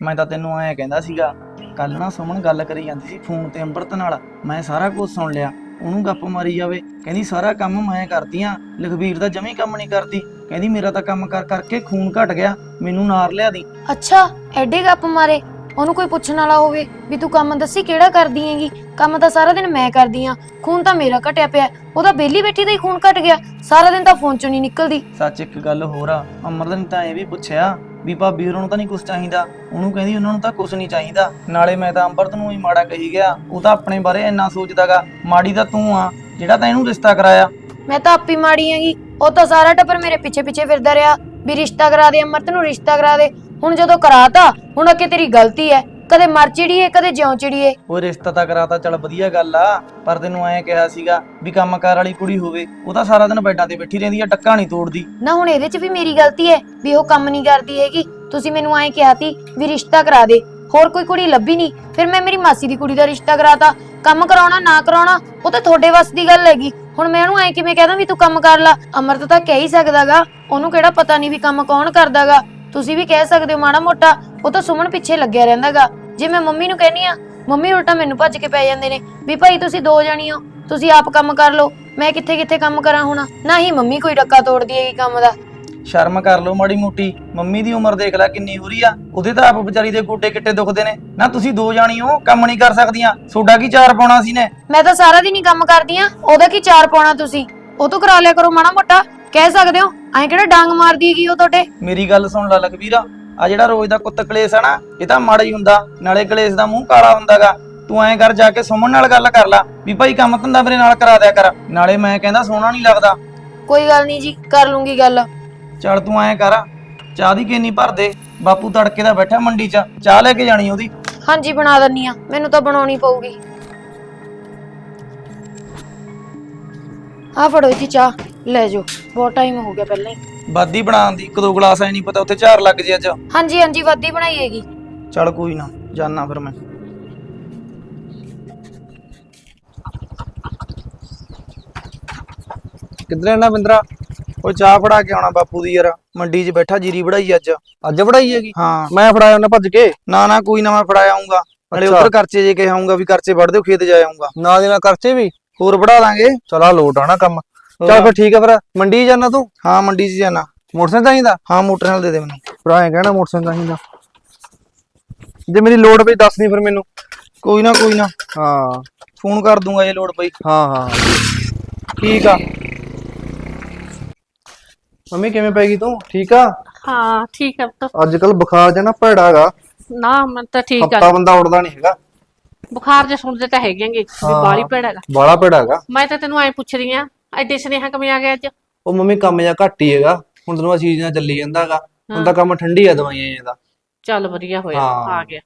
ਮੈਂ ਤਾਂ ਤੈਨੂੰ ਐਂ ਕਹਿੰਦਾ ਸੀਗਾ ਕੱਲ ਨਾ ਸੁਮਨ ਗੱਲ ਕਰੀ ਜਾਂਦੀ ਸੀ ਫੋਨ ਤੇ ਅੰਮ੍ਰਿਤ ਨਾਲ। ਮੈਂ ਸਾਰਾ ਕੁਝ ਸੁਣ ਲਿਆ ਉਹਨੂੰ ਗੱਪ ਮਾਰੀ ਜਾਵੇ। ਕਹਿੰਦੀ ਸਾਰਾ ਕੰਮ ਮੈਂ ਕਰਦੀ ਆ ਲਖਵੀਰ ਦਾ ਜਮੀ ਕੰਮ ਨਹੀਂ ਕਰਦੀ। ਕਹਿੰਦੀ ਮੇਰਾ ਤਾਂ ਕੰਮ ਕਰ ਕਰਕੇ ਖੂਨ ਘਟ ਗਿਆ ਮੈਨੂੰ ਨਾਰ ਲਿਆ ਦੀ। ਅੱਛਾ ਐਡੇ ਗੱਪ ਮਾਰੇ। ਉਹਨੂੰ ਕੋਈ ਪੁੱਛਣ ਵਾਲਾ ਹੋਵੇ ਵੀ ਤੂੰ ਕੰਮ ਦੱਸੀ ਕਿਹੜਾ ਕਰਦੀ ਹੈਗੀ? ਕੰਮ ਤਾਂ ਸਾਰਾ ਦਿਨ ਮੈਂ ਕਰਦੀ ਆ। ਖੂਨ ਤਾਂ ਮੇਰਾ ਘਟਿਆ ਪਿਆ। ਉਹਦਾ ਬੇਲੀ ਬੈਠੀ ਦਾ ਹੀ ਖੂਨ ਘਟ ਗਿਆ। ਸਾਰਾ ਦਿਨ ਤਾਂ ਫੋਨ ਚੋਂ ਨਹੀਂ ਨਿਕਲਦੀ। ਸੱਚ ਇੱਕ ਗੱਲ ਹੋਰ ਆ ਅਮਰਤ ਨੇ ਤਾਂ ਇਹ ਵੀ ਪੁੱਛਿਆ ਵੀ ਭਾਬੀ ਹੋਰਾਂ ਨੂੰ ਤਾਂ ਨਹੀਂ ਕੁਝ ਚਾਹੀਦਾ। ਉਹਨੂੰ ਕਹਿੰਦੀ ਉਹਨਾਂ ਨੂੰ ਤਾਂ ਕੁਝ ਨਹੀਂ ਚਾਹੀਦਾ। ਨਾਲੇ ਮੈਂ ਤਾਂ ਅੰਮ੍ਰਿਤ ਨੂੰ ਹੀ ਮਾੜਾ ਕਹੀ ਗਿਆ। ਉਹ ਤਾਂ ਆਪਣੇ ਬਾਰੇ ਇੰਨਾ ਸੋਚਦਾਗਾ। ਮਾੜੀ ਤਾਂ ਤੂੰ ਆ ਜਿਹੜਾ ਤਾਂ ਇਹਨੂੰ ਰਿਸ਼ਤਾ ਕਰਾਇਆ। ਮੈਂ ਤਾਂ ਆਪੀ ਮਾੜੀ ਹੈਗੀ। ਉਹ ਤਾਂ ਸਾਰਾ ਟੱਬਰ ਮੇਰੇ ਪਿੱਛੇ ਪਿੱਛੇ ਫਿਰਦਾ ਰਿਹਾ। ਵੀ ਰਿਸ਼ਤਾ ਕਰਾ ਦੇ ਅਮਰਤ ਨੂੰ ਰਿਸ਼ਤਾ ਕਰਾ ਦੇ। ਹੁਣ ਜਦੋਂ ਕਰਾਤਾ ਹੁਣ ਅੱਗੇ ਤੇਰੀ ਗਲਤੀ ਹੈ। ਕਦੇ ਮਰ ਚਿੜੀਏ ਕਦੇ ਜਿਉਂ ਚਿੜੀਏ। ਉਹ ਰਿਸ਼ਤਾ ਤਾਂ ਕਰਾਤਾ ਚੱਲ ਵਧੀਆ ਗੱਲ ਆ। ਪਰ ਤੈਨੂੰ ਐਂ ਕਿਹਾ ਸੀਗਾ ਵੀ ਕੰਮਕਾਰ ਵਾਲੀ ਕੁੜੀ ਹੋਵੇ ਉਹ ਤਾਂ ਸਾਰਾ ਦਿਨ ਬੈਡਾਂ ਤੇ ਬੈਠੀ ਰਹਿੰਦੀ ਆ ਟੱਕਾ ਨਹੀਂ ਤੋੜਦੀ। ਨਾ ਹੁਣ ਇਹਦੇ 'ਚ ਵੀ ਮੇਰੀ ਗਲਤੀ ਹੈ ਵੀ ਉਹ ਕੰਮ ਨਹੀਂ ਕਰਦੀ ਹੈਗੀ। ਤੁਸੀਂ ਮੈਨੂੰ ਐਂ ਕਿਹਾ ਤੀ ਵੀ ਰਿਸ਼ਤਾ ਕਰਾ ਦੇ। ਹੋਰ ਕੋਈ ਕੁੜੀ ਲੱਭੀ ਨਹੀਂ। ਫਿਰ ਮੈਂ ਮੇਰੀ ਮਾਸੀ ਦੀ ਕੁੜੀ ਦਾ ਰਿਸ਼ਤਾ ਕਰਾਤਾ। ਕੰਮ ਕਰਾਉਣਾ ਨਾ ਕਰਾਉਣਾ ਉਹ ਤਾਂ ਤੁਹਾਡੇ ਵੱਸ ਦੀ ਗੱਲ ਹੈਗੀ। ਹੁਣ ਮੈਂ ਉਹਨੂੰ ਐਂ ਕਿਵੇਂ ਕਹਦਾ ਵੀ ਤੂੰ ਕੰਮ ਕਰ ਲੈ। ਅਮਰਤ ਤਾਂ ਕਹਿ ਹੀ ਸਕਦਾਗਾ। ਉਹਨੂੰ ਕਿਹੜਾ ਪਤਾ ਨਹੀਂ ਵੀ ਕੰਮ ਕੌਣ ਕਰਦਾਗਾ। ਤੁਸੀਂ ਵੀ ਕਹਿ ਸਕਦੇ ਹੋ ਮਾੜਾ ਮੋਟਾ ਉਹ ਤਾਂ ਸੁਮਨ ਪਿੱਛੇ ਲੱਗਿਆ ਰਹਿੰਦਾਗਾ। ਜੇ ਮੈਂ ਮੰਮੀ ਨੂੰ ਕਹਿਨੀ ਆ ਮੰਮੀ ਉਲਟਾ ਮੈਨੂੰ ਭੱਜ ਕੇ ਪੈ ਜਾਂਦੇ ਨੇ ਵੀ ਭਾਈ ਤੁਸੀਂ ਦੋ ਜਣੀ ਹੋ ਤੁਸੀਂ ਆਪ ਕੰਮ ਕਰ ਲਓ ਮੈਂ ਕਿੱਥੇ ਕਿੱਥੇ ਕੰਮ ਕਰਾਂ ਹੁਣ? ਨਾ ਹੀ ਮੰਮੀ ਕੋਈ ਡੱਕਾ ਤੋੜਦੀ ਹੈਗੀ ਕੰਮ ਦਾ। ਸ਼ਰਮ ਕਰ ਲਓ ਮਾੜੀ ਮੋਟੀ ਮੰਮੀ ਦੀ ਉਮਰ ਦੇਖ ਲੈ ਕਿੰਨੀ ਹੋ ਰਹੀ ਆ ਉਹਦੇ ਤਾਂ ਆਪ ਵਿਚਾਰੀ ਦੇ ਗੋਡੇ ਕਿੱਟੇ ਦੁਖਦੇ ਨੇ। ਨਾ ਤੁਸੀਂ ਦੋ ਜਾਣੀ ਹੋ ਕੰਮ ਨਹੀਂ ਕਰ ਸਕਦੀਆਂ ਸੋਡਾ ਕੀ ਚਾਰ ਪਾਉਣਾ ਸੀ ਨੇ? ਮੈਂ ਤਾਂ ਸਾਰਾ ਦਿਨ ਹੀ ਕੰਮ ਕਰਦੀ ਆ ਉਹਦਾ ਕੀ ਚਾਰ ਪਾਉਣਾ ਤੁਸੀਂ? ਉਹ ਤੋਂ ਕਰਾ ਲਿਆ ਕਰੋ ਮਾੜਾ ਮੋਟਾ ਕਹਿ ਸਕਦੇ ਹੋ ਐਂ ਕਿਹੜਾ ਡਾਂਗ ਮਾਰਦੀ ਹੈਗੀ ਉਹ ਤੁਹਾਡੇ? ਮੇਰੀ ਗੱਲ ਸੁਣ ਲੈ ਲਖਵੀਰ ਆ ਜਿਹੜਾ ਰੋਜ਼ ਦਾ ਕੁੱਤ ਕਲੇਸ਼ ਆ ਨਾ ਇਹ ਤਾਂ ਮਾੜਾ ਹੀ ਹੁੰਦਾ ਨਾਲੇ ਕਲੇਸ਼ ਦਾ ਮੂੰਹ ਕਾਲਾ ਹੁੰਦਾਗਾ। ਤੂੰ ਐਂ ਕਰ ਜਾ ਕੇ ਸੁਮਨ ਨਾਲ ਗੱਲ ਕਰ ਲੈ ਵੀ ਭਾਈ ਕੰਮ ਧੰਦਾ ਮੇਰੇ ਨਾਲ ਕਰਾ ਦਿਆ ਕਰ ਨਾਲੇ ਮੈਂ ਕਹਿੰਦਾ ਸੋਹਣਾ ਨਹੀਂ ਲੱਗਦਾ। ਕੋਈ ਗੱਲ ਨਹੀਂ ਜੀ ਕਰ ਲੂੰਗੀ ਗੱਲ। ਚੱਲ ਤੂੰ ਐਂ ਕਰ ਚਾਹ ਦੀ ਕੇਨੀ ਭਰ ਦੇ ਬਾਪੂ ਤੜਕੇ ਦਾ ਬੈਠਾ ਮੰਡੀ 'ਚ ਚਾਹ ਲੈ ਕੇ ਜਾਣੀ ਉਹਦੀ। ਹਾਂਜੀ ਬਣਾ ਦਿੰਨੀ ਆ ਮੈਨੂੰ ਤਾਂ ਬਣਾਉਣੀ ਪਊਗੀ। ਆ ਫੜੋ ਜੀ ਚਾਹ ਲੈ ਜਾਓ। ਬਹੁਤ ਟਾਈਮ ਹੋ ਗਿਆ ਪਹਿਲਾਂ ਹੀ। ਬਾਦੀ ਬਣਾਉਣ ਦੀ ਇੱਕ ਦੋ ਗਲਾਸ ਐ ਨਹੀਂ ਪਤਾ ਉੱਥੇ ਝਾਰ ਲੱਗ ਜੇ ਅੱਜ। ਹਾਂਜੀ ਹਾਂਜੀ ਵਾਦੀ ਬਣਾਈ ਹੈਗੀ। ਚੱਲ ਕੋਈ ਨਾ ਜਾਨਾ ਫਿਰ ਮੈਂ। ਕਿੱਧਰ ਨਾ ਬਿੰਦਰਾ? ਉਹ ਚਾਹ ਫੜਾ ਕੇ ਆਉਣਾ ਬਾਪੂ ਦੀ ਯਾਰ। ਮੰਡੀ 'ਚ ਬੈਠਾ ਜੀਰੀ ਵੜਾਈ ਅੱਜ। ਅੱਜ ਵੜਾਈ ਹੈਗੀ? ਹਾਂ। ਮੈਂ ਫੜਾਇਆ ਉਹਨੇ ਭੱਜ ਕੇ। ਨਾ ਨਾ ਕੋਈ ਨਾ ਮੈਂ ਫੜਾ ਆਉਂਗਾ ਨਾਲੇ ਅੱਛਾ। ਉੱਧਰ ਖਰਚੇ ਜੇ ਕੇ ਆਉਂਗਾ ਵੀ ਖਰਚੇ ਵੜ ਦਿਓ ਖੇਤ ਜਾ ਆਉਂਗਾ ਨਾਲ ਦੀ ਨਾਲ ਖਰਚੇ ਵੀ। ਹੋਰ ਵੜਾ ਦਾਂਗੇ। ਚਲਾ ਲੋਟ ਆਣਾ ਕੰਮ। ਚੱਲ ਫਿਰ ਠੀਕ ਹੈ ਫਿਰ ਮੰਡੀ ਜਾਣਾ ਤੂੰ? ਹਾਂ ਮੰਡੀ 'ਚ ਜਾਣਾ ਮੋਟਰਸਾਈਕਲ ਚਾਹੀਦਾ? ਹਾਂ ਮੋਟਰਸਾਈਕਲ ਦੇ ਦੇ ਮੈਨੂੰ। ਭਰਾ ਐਂ ਕਹਿਣਾ ਮੋਟਰਸਾਈਕਲ ਚਾਹੀਦਾ। ਜੇ ਮੇਰੀ ਲੋੜ ਪਈ ਦੱਸ ਦੀ ਫਿਰ ਮੈਨੂੰ। ਕੋਈ ਨਾ ਕੋਈ ਨਾ। ਹਾਂ। ਫੋਨ ਕਰ ਦੂੰਗਾ ਜੇ ਲੋੜ ਪਈ। ਹਾਂ ਹਾਂ। ਠੀਕ ਆ। ਮੰਮੀ ਕਿਵੇਂ ਪੈ ਗਈ ਤੂੰ? ਠੀਕ ਆ? ਹਾਂ ਠੀਕ ਹੈ ਪੁੱਤ। ਅੱਜ ਕੱਲ ਬੁਖਾਰ ਜਿਹਾ ਨਾ ਭੈੜਾ ਹੈਗਾ। ਨਾ ਮੈਂ ਤਾਂ ਠੀਕ ਆ। ਹਫਤਾ ਬੰਦਾ ਉੱਡਦਾ ਨਹੀਂ ਹੈਗਾ। ਬੁਖਾਰ ਜੇ ਸੁਣਦੇ ਤਾਂ ਹੈਗੇਗੇ ਵੀ ਹਾਂ। ਬਾਲੀ ਭੈੜਾ ਬਾਲਾ ਭੈੜਾ ਹੈਗਾ। ਮੈਂ ਤਾਂ ਤੈਨੂੰ ਐ ਪੁੱਛ ਰਹੀ ਆ ਐਡੇ ਸੁਨੇਹਾ ਕਿਵੇਂ ਆ ਗਿਆ ਅੱਜ? ਉਹ ਮੰਮੀ ਕੰਮ ਜਾਂ ਘੱਟ ਹੀ ਹੈਗਾ ਹੁਣ ਤੈਨੂੰ ਆ ਸੀਜ਼ਨ ਚੱਲੀ ਜਾਂਦਾ ਹੈਗਾ ਹੁਣ ਤਾਂ ਕੰਮ ਠੰਡੀ ਆ ਦਵਾਈਆਂ ਦਾ। ਚੱਲ ਵਧੀਆ ਹੋਇਆ ਹਾਂ। ਆ ਗਿਆ।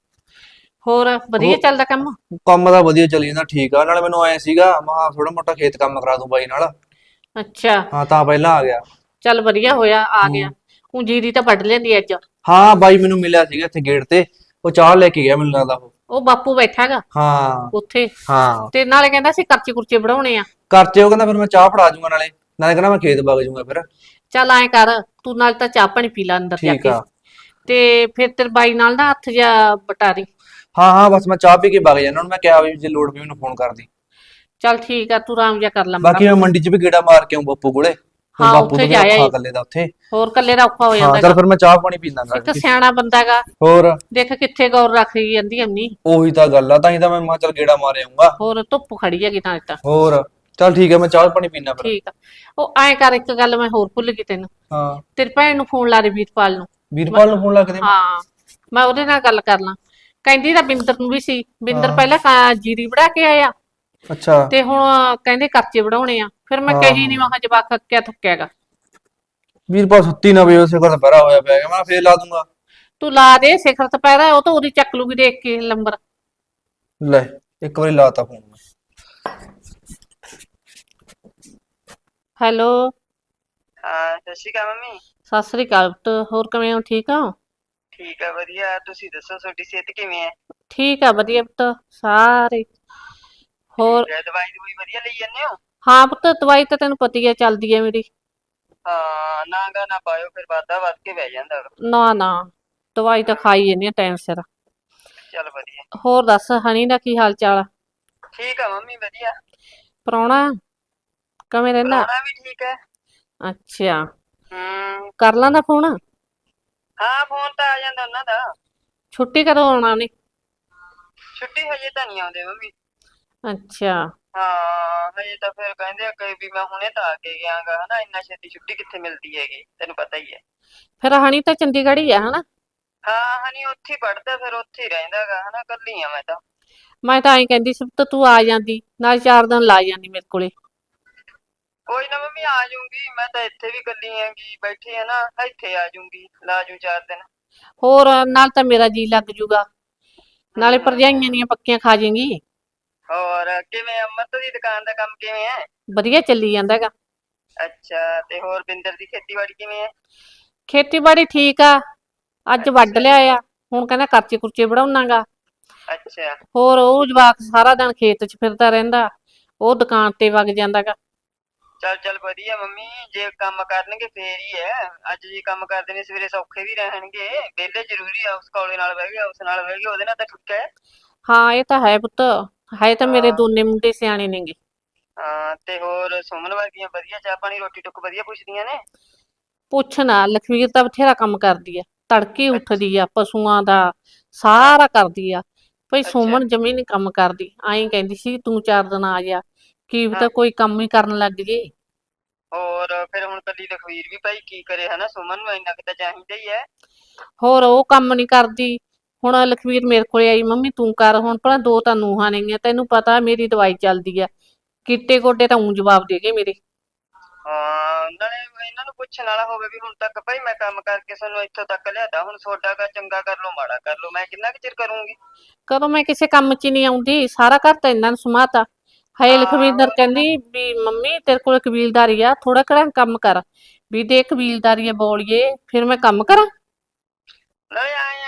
ਹੋਰ ਵਧੀਆ ਚੱਲਦਾ ਕੰਮ? ਕੰਮ ਦਾ ਵਧੀਆ ਚੱਲੀ ਜਾਂਦਾ ਠੀਕ ਆ। ਨਾਲੇ ਮੈਨੂੰ ਐ ਸੀਗਾ ਮਹਾ ਥੋੜਾ ਮੋਟਾ ਖੇਤ ਕੰਮ ਕਰਾ ਦੂੰ ਬਾਈ ਨਾਲ। ਅੱਛਾ। ਹਾਂ ਤਾਂ ਪਹਿਲਾਂ ਆ ਗਿਆ। ਚੱਲ ਵਧੀਆ ਹੋਇਆ ਆ ਗਿਆ। ਉਹ ਜੀਰੀ ਤਾਂ ਵੱਢ ਲੈਂਦੀ ਅੱਜ। ਹਾਂ ਬਾਈ ਮੈਨੂੰ ਮਿਲਿਆ ਸੀਗਾ ਇੱਥੇ ਗੇਟ ਤੇ। ਉਹ ਚਾਹ ਲੈ ਕੇ ਗਿਆ ਮੈਨੂੰ ਲੱਗਦਾ ਉਹ। ਉਹ ਬਾਪੂ ਬੈਠਾਗਾ ਹਾਂ। ਉੱਥੇ। ਹਾਂ। ਤੇ ਨਾਲੇ ਕਹਿੰਦਾ ਸੀ ਕਰਚੇ ਕੁਰਚੇ ਬਣਾਉਣੇ ਆ। ਕਰਚੇ ਉਹ ਕਹਿੰਦਾ ਫਿਰ ਮੈਂ ਚਾਹ ਫੜਾ ਜੂਗਾ ਨਾਲੇ। ਨਾਲੇ ਕਹਿੰਦਾ ਮੈਂ ਖੇਤ ਵਗ ਜੂਗਾ ਫਿਰ। ਚੱਲ ਐ ਕਰ ਤੂੰ ਨਾਲ ਤਾਂ ਚਾਹ ਪਾਣੀ ਪੀ ਲੈ ਅੰਦਰ ਜਾ ਠੀਕ ਕੇ। ਆ। ਤੇ ਫਿਰ ਤੇਰੇ ਬਾਈ ਨਾਲ ਨਾ ਹੱਥ ਜਾ ਬਟਾਰੀ ਹਾਂ ਹਾਂ ਬਸ ਮੈਂ ਚਾਹ ਪੀ ਕੇ ਵਗ ਜਾਣਾ। ਹੁਣ ਮੈਂ ਕਿਹਾ ਵੀ ਜੇ ਲੋੜ ਪਈ ਮੈਨੂੰ ਫੋਨ ਕਰਦੀ। ਚੱਲ ਠੀਕ ਆ ਤੂੰ ਆਰਾਮ ਜਾ ਕਰ ਲੈ ਬਾਕੀ ਮੈਂ ਮੰਡੀ 'ਚ ਵੀ ਗੇੜਾ ਮਾਰ ਕੇ ਆਉਂ ਬਾਪੂ ਕੋਲੇ। ਹਾਂ, ਬਾਪੂ ਉੱਥੇ ਤੋਂ ਵੀ ਜਾਇਆ ਔਖਾ ਈ। ਇਕੱਲੇ ਦਾ ਉੱਥੇ। ਹੋਰ ਕੱਲੇ ਦਾ ਔਖਾ ਹੋ ਹਾਂ ਜਾਂਦਾ ਚੱਲ ਫਿਰ ਮੈਂ ਚਾਹ ਪਾਣੀ ਪੀਂਦਾ ਗਾ ਇੱਕ ਸਿਆਣਾ ਬੰਦਾਗਾ। ਹੋਰ? ਦੇਖ ਕਿੱਥੇ ਗੌਰ ਰੱਖੀ ਜਾਂਦੀ ਅੰਨੀ ਉਹੀ ਤਾਂ ਗੱਲ ਆ ਤਾਂ ਹੀ ਤਾਂ ਮੈਂ ਮਾ ਚੱਲ ਗੇੜਾ ਮਾਰ ਆਉਂਗਾ ਹੋਰ ਧੁੱਪ ਖੜੀ ਹੈਗੀ ਤਾਂ ਤਾਂ ਹੋਰ? ਚੱਲ ਠੀਕ ਹੈ ਮੈਂ ਚਾਹ ਪਾਣੀ ਪੀਣਾ ਫਿਰ। ਠੀਕ ਆ। ਉਹ ਐਂ ਕਰ ਇੱਕ ਗੱਲ ਮੈਂ ਹੋਰ ਭੁੱਲ ਗਈ ਤੈਨੂੰ। ਹਾਂ। ਤੇਰੀ ਭੈਣ ਨੂੰ ਫੋਨ ਲਾ ਦੇ ਵੀਰਪਾਲ ਨੂੰ। ਵੀਰਪਾਲ ਨੂੰ ਫੋਨ ਲਾ ਕੇ ਦੇ। ਹਾਂ ਮੈਂ ਉਹਦੇ ਨਾਲ ਗੱਲ ਕਰ ਲਾਂ। ਕਹਿੰਦੀ ਤਾਂ ਬਿੰਦਰ ਨੂੰ ਵੀ ਸੀ। ਬਿੰਦਰ। ਪਹਿਲਾਂ ਕਾ- ਜੀਰੀ ਵੜਾ ਕੇ ਆਇਆ। ਅੱਛਾ। ਤੇ ਹੁਣ ਕਹਿੰਦੇ ਕਰਚੇ ਵੜਾਉਣੇ ਆ। ਫਿਰ ਮੈਂ। ਕਹੀ ਨਹੀਂ ਮੈਂ ਕਿਹਾ ਜਵਾਕ ਥੱਕਿਆ ਥੁੱਕਿਆਗਾ ਵੀਰਪਾਲ ਸੁੱਤੀ ਨਾ ਪਈ ਉਸੇ ਕੋਲ ਦੁਪਹਿਰਾ ਹੋਇਆ ਪਿਆ ਮੈਂ ਫੇਰ ਲਾ ਦੂੰਗਾ। ਤੂੰ ਲਾ ਦੇ ਸਿਖਰ ਦੁਪਹਿਰਾ ਉਹ ਤਾਂ ਉਹਦੀ ਚੱਕ ਲੂਗੀ ਦੇਖ ਕੇ ਲੰਬਰ ਲੈ ਇੱਕ ਵਾਰੀ ਲਾਤਾ ਫੋਨ ਮੈਂ। ਹੈਲੋ। ਹਾਂ ਸਤਿ ਸ਼੍ਰੀ ਅਕਾਲ ਮੰਮੀ। ਸਤਿ ਸ੍ਰੀ ਅਕਾਲ ਪੁੱਤ ਹੋਰ ਕਿਵੇਂ ਹੋ ਠੀਕ ਹੋ? ਠੀਕ ਆ ਵਧੀਆ। ਤੁਸੀਂ ਦੱਸੋ ਤੁਹਾਡੀ ਸਿਹਤ ਕਿਵੇਂ ਹੈ? ਠੀਕ ਆ ਵਧੀਆ ਪੁੱਤ ਸਾਰੇ ਹੋਰ ਠੀਕ ਹੈ, ਦਵਾਈ ਦਵਾਈ ਵਧੀਆ ਲਈ ਜਾਂਦੇ ਹੋ? ਹਾਂ ਪੁੱਤ ਦਵਾਈ ਤਾਂ ਤੈਨੂੰ ਪਤੀ ਹੈ ਚੱਲਦੀ ਹੈ ਮੇਰੀ। ਹਾਂ ਨਾਗਾ ਨਾ ਪਾਇਓ ਫਿਰ ਵਾਧਾ ਵੱਧ ਕੇ ਬਹਿ ਜਾਂਦਾ। ਨਾ ਨਾ ਦਵਾਈ ਤਾਂ ਖਾਈ ਜਾਂਦੀ ਆ ਟਾਈਮ ਸਿਰ। ਚੱਲ ਵਧੀਆ। ਹੋਰ ਦੱਸ ਹਣੀ ਦਾ ਕੀ ਹਾਲ ਚਾਲ ਆ? ਠੀਕ ਆ ਮੰਮੀ ਵਧੀਆ। ਪ੍ਰਾਹੁਣਾ ਕਿਵੇਂ ਰਹਿੰਦਾ? ਪ੍ਰਾਹੁਣਾ ਵੀ ਠੀਕ ਹੈ ਅੱਛਾ। ਹੂੰ। ਕਰ ਲਾਂਦਾ ਫੋਨ? ਹਾਂ ਫੋਨ ਤਾਂ ਆ ਜਾਂਦਾ ਉਹਨਾਂ ਦਾ। ਛੁੱਟੀ ਕਦੋਂ ਆਉਣਾ ਨੇ ਛੁੱਟੀ ਹਜੇ ਤਾਂ ਨਹੀਂ ਆਉਂਦੇ ਮੰਮੀ। ਅੱਛਾ। ਹਾਂ ਹਜੇ ਤਾਂ ਫਿਰ ਕਹਿੰਦੇ ਆ ਕਿ ਵੀ ਮੈਂ ਹੁਣੇ ਤਾਂ ਆ ਕੇ ਗਿਆਗਾ ਹਨਾ ਇੰਨਾ ਛੇਤੀ ਛੁੱਟੀ ਕਿੱਥੇ ਮਿਲਦੀ ਹੈਗੀ ਤੈਨੂੰ ਪਤਾ ਹੀ ਹੈ। ਫਿਰ ਹਣੀ ਤਾਂ ਚੰਡੀਗੜ੍ਹ ਹੀ ਆ ਹਨਾ? ਹਾਂ ਹਨੀ ਉੱਥੇ ਹੀ ਪੜਦਾ ਫਿਰ ਉੱਥੇ ਹੀ ਰਹਿੰਦਾਗਾ ਹਨਾ ਕੱਲੀ ਆ ਮੈਂ ਤਾਂ। ਮੈਂ ਤਾਂ ਐਂ ਕਹਿੰਦੀ ਸੀ ਤੂੰ ਆ ਜਾਂਦੀ ਨਾਲ ਚਾਰ ਦਿਨ ਲਾ ਜਾਂਦੀ ਮੇਰੇ ਕੋਲੇ। ਕੋਈ ਨਾ ਮੰਮੀ ਆ ਜਾਊਂਗੀ ਮੈਂ ਤਾਂ ਇੱਥੇ ਵੀ ਕੱਲੀ ਹੈਗੀ ਬੈਠੀ ਆ ਨਾ ਇੱਥੇ ਆ ਜਾਊਂਗੀ ਲਾ ਜੂ ਚਾਰ ਦਿਨ। ਹੋਰ ਨਾਲ ਤਾਂ ਮੇਰਾ ਜੀ ਲੱਗ ਜੂਗਾ। ਨਾਲੇ ਭਰਜਾਈਆਂ ਦੀਆਂ ਪੱਕੀਆਂ ਖਾ ਜਾਏਗੀ। ਹੋਰ ਕਿਵੇਂ ਅਮਰਤ ਦੀ ਦੁਕਾਨ ਦਾ ਕੰਮ ਕਿਵੇਂ ਹੈ ਵਧੀਆ ਚੱਲੀ ਜਾਂਦਾ ਹੈਗਾ। ਅੱਛਾ ਤੇ ਹੋਰ ਬਿੰਦਰ ਦੀ ਖੇਤੀਬਾੜੀ ਕਿਵੇਂ ਹੈ ਖੇਤੀਬਾੜੀ ਠੀਕ ਆ। ਅੱਜ ਵੱਢ ਲਿਆ ਆ। ਹੁਣ ਕਹਿੰਦਾ ਕਰਚੇ ਕੁਰਚੇ ਬਣਾਉਣਾਗਾ ਅੱਛਾ। ਹੋਰ ਉਹ ਜਵਾਕ ਸਾਰਾ ਦਿਨ ਖੇਤ 'ਚ ਫਿਰਦਾ ਰਹਿੰਦਾ। ਉਹ ਦੁਕਾਨ ਤੇ ਵਗ ਜਾਂਦਾਗਾ ਚੱਲ ਚੱਲ ਵਧੀਆ ਮੰਮੀ। ਜੇ ਕੰਮ ਕਰਨਗੇ ਫੇਰ ਹੀ ਹੈ ਅੱਜ ਜੀ ਕੰਮ ਕਰਦੇ ਨੇ ਸਵੇਰੇ ਸੌਖੇ ਵੀ ਰਹਿਣਗੇ। ਵਿਹਲੇ ਜ਼ਰੂਰੀ ਆ ਉਸ ਕੋਲੇ ਨਾਲ ਬਹਿ ਗਿਆ ਉਸ ਨਾਲ ਬਹਿ ਗਿਆ ਉਹਦੇ ਨਾਲ ਤਾਂ ਠੀਕ ਹੈ। ਹਾਂ ਇਹ ਤਾਂ ਹੈ ਪੁੱਤ। ਹੈ ਤਾਂ ਮੇਰੇ ਹਾਂ। ਦੋਨੇ ਮੁੰਡੇ ਸਿਆਣੇ ਨੇਗੇ। ਹਾਂ ਤੇ ਹੋਰ ਸੁਮਨ ਵਰਗੀਆਂ ਵਧੀਆ ਚਾਹ ਪਾਣੀ ਰੋਟੀ ਟੁੱਕ ਵਧੀਆ ਪੁੱਛਦੀਆਂ ਨੇ? ਪੁੱਛ ਨਾ ਲਖਵੀਰ ਤਾਂ ਬਥੇਰਾ ਕੰਮ ਕਰਦੀ ਆ। ਤੜਕੇ ਉੱਠਦੀ ਆ ਪਸ਼ੂਆਂ ਦਾ ਸਾਰਾ ਕਰਦੀ ਆ। ਭਈ ਅੱਛਾ। ਸੁਮਨ ਜਮੀ ਨੀ ਕੰਮ ਕਰਦੀ। ਐਂ ਕਹਿੰਦੀ ਸੀ ਤੂੰ ਚਾਰ ਦਿਨ ਆ ਜਾ। ਕੀ ਪਤਾ ਹਾਂ। ਕੋਈ ਕੰਮ ਹੀ ਕਰਨ ਲੱਗ ਜੇ। ਹੋਰ ਫਿਰ ਹੁਣ ਕੱਲੀ ਲਖਵੀਰ ਵੀ ਭਾਈ ਕੀ ਕਰੇ ਹਨਾ? ਸੁਮਨ ਨੂੰ ਇੰਨਾ ਕੁ ਤਾਂ ਚਾਹੀਦਾ ਹੀ ਹੈ ਹੋਰ ਉਹ ਕੰਮ ਨਹੀਂ ਕਰਦੀ। ਹੁਣ ਲਖਵੀਰ ਮੇਰੇ ਕੋਲੇ ਆਈ ਮੰਮੀ ਤੂੰ ਕਰ ਹੁਣ ਭਲਾ ਦੋ ਤਾਂ ਨੂੰਹਾਂ ਨੇਗੀਆਂ ਤੈਨੂੰ ਪਤਾ ਮੇਰੀ ਦਵਾਈ ਚੱਲਦੀ ਆ। ਕਿੱਟੇ ਗੋਡੇ ਤਾਂ ਉਂ ਜਵਾਬ ਦੇ ਗਏ ਮੇਰੇ। ਹਾਂ ਨਾਲੇ ਇਹਨਾਂ ਨੂੰ ਪੁੱਛਣ ਵਾਲਾ ਹੋਵੇ ਵੀ ਹੁਣ ਤੱਕ ਭਾਈ ਮੈਂ ਕੰਮ ਕਰਕੇ ਸਾਨੂੰ ਇੱਥੋਂ ਤੱਕ ਲਿਆਦਾ ਹੁਣ ਤੁਹਾਡਾ ਕਾ ਚੰਗਾ ਕਰ ਲਓ ਮਾੜਾ ਕਰ ਲਓ ਮੈਂ ਕਿੰਨਾ ਕੁ ਚਿਰ ਕਰੂੰਗੀ? ਕਦੋਂ ਮੈਂ ਕਿਸੇ ਕੰਮ 'ਚ ਨਹੀਂ ਆਉਂਦੀ ਸਾਰਾ ਘਰ ਤਾਂ ਇਹਨਾਂ ਨੂੰ ਸਮਾਤਾ। ਹਾਏ ਤਾਂ- ਕਹਿੰਦੀ ਵੀ ਮੰਮੀ ਤੇਰੇ ਕੋਲ ਕਬੀਲਦਾਰੀ ਆ ਥੋੜਾ ਕਿਹੜਾ ਕੰਮ ਕਰ ਵੀ ਦੇ ਕਬੀਲਦਾਰੀ ਆ ਬੋਲੀਏ ਫਿਰ ਮੈਂ ਕੰਮ ਕਰਾਂ? ਨਾਲੇ ਆਏ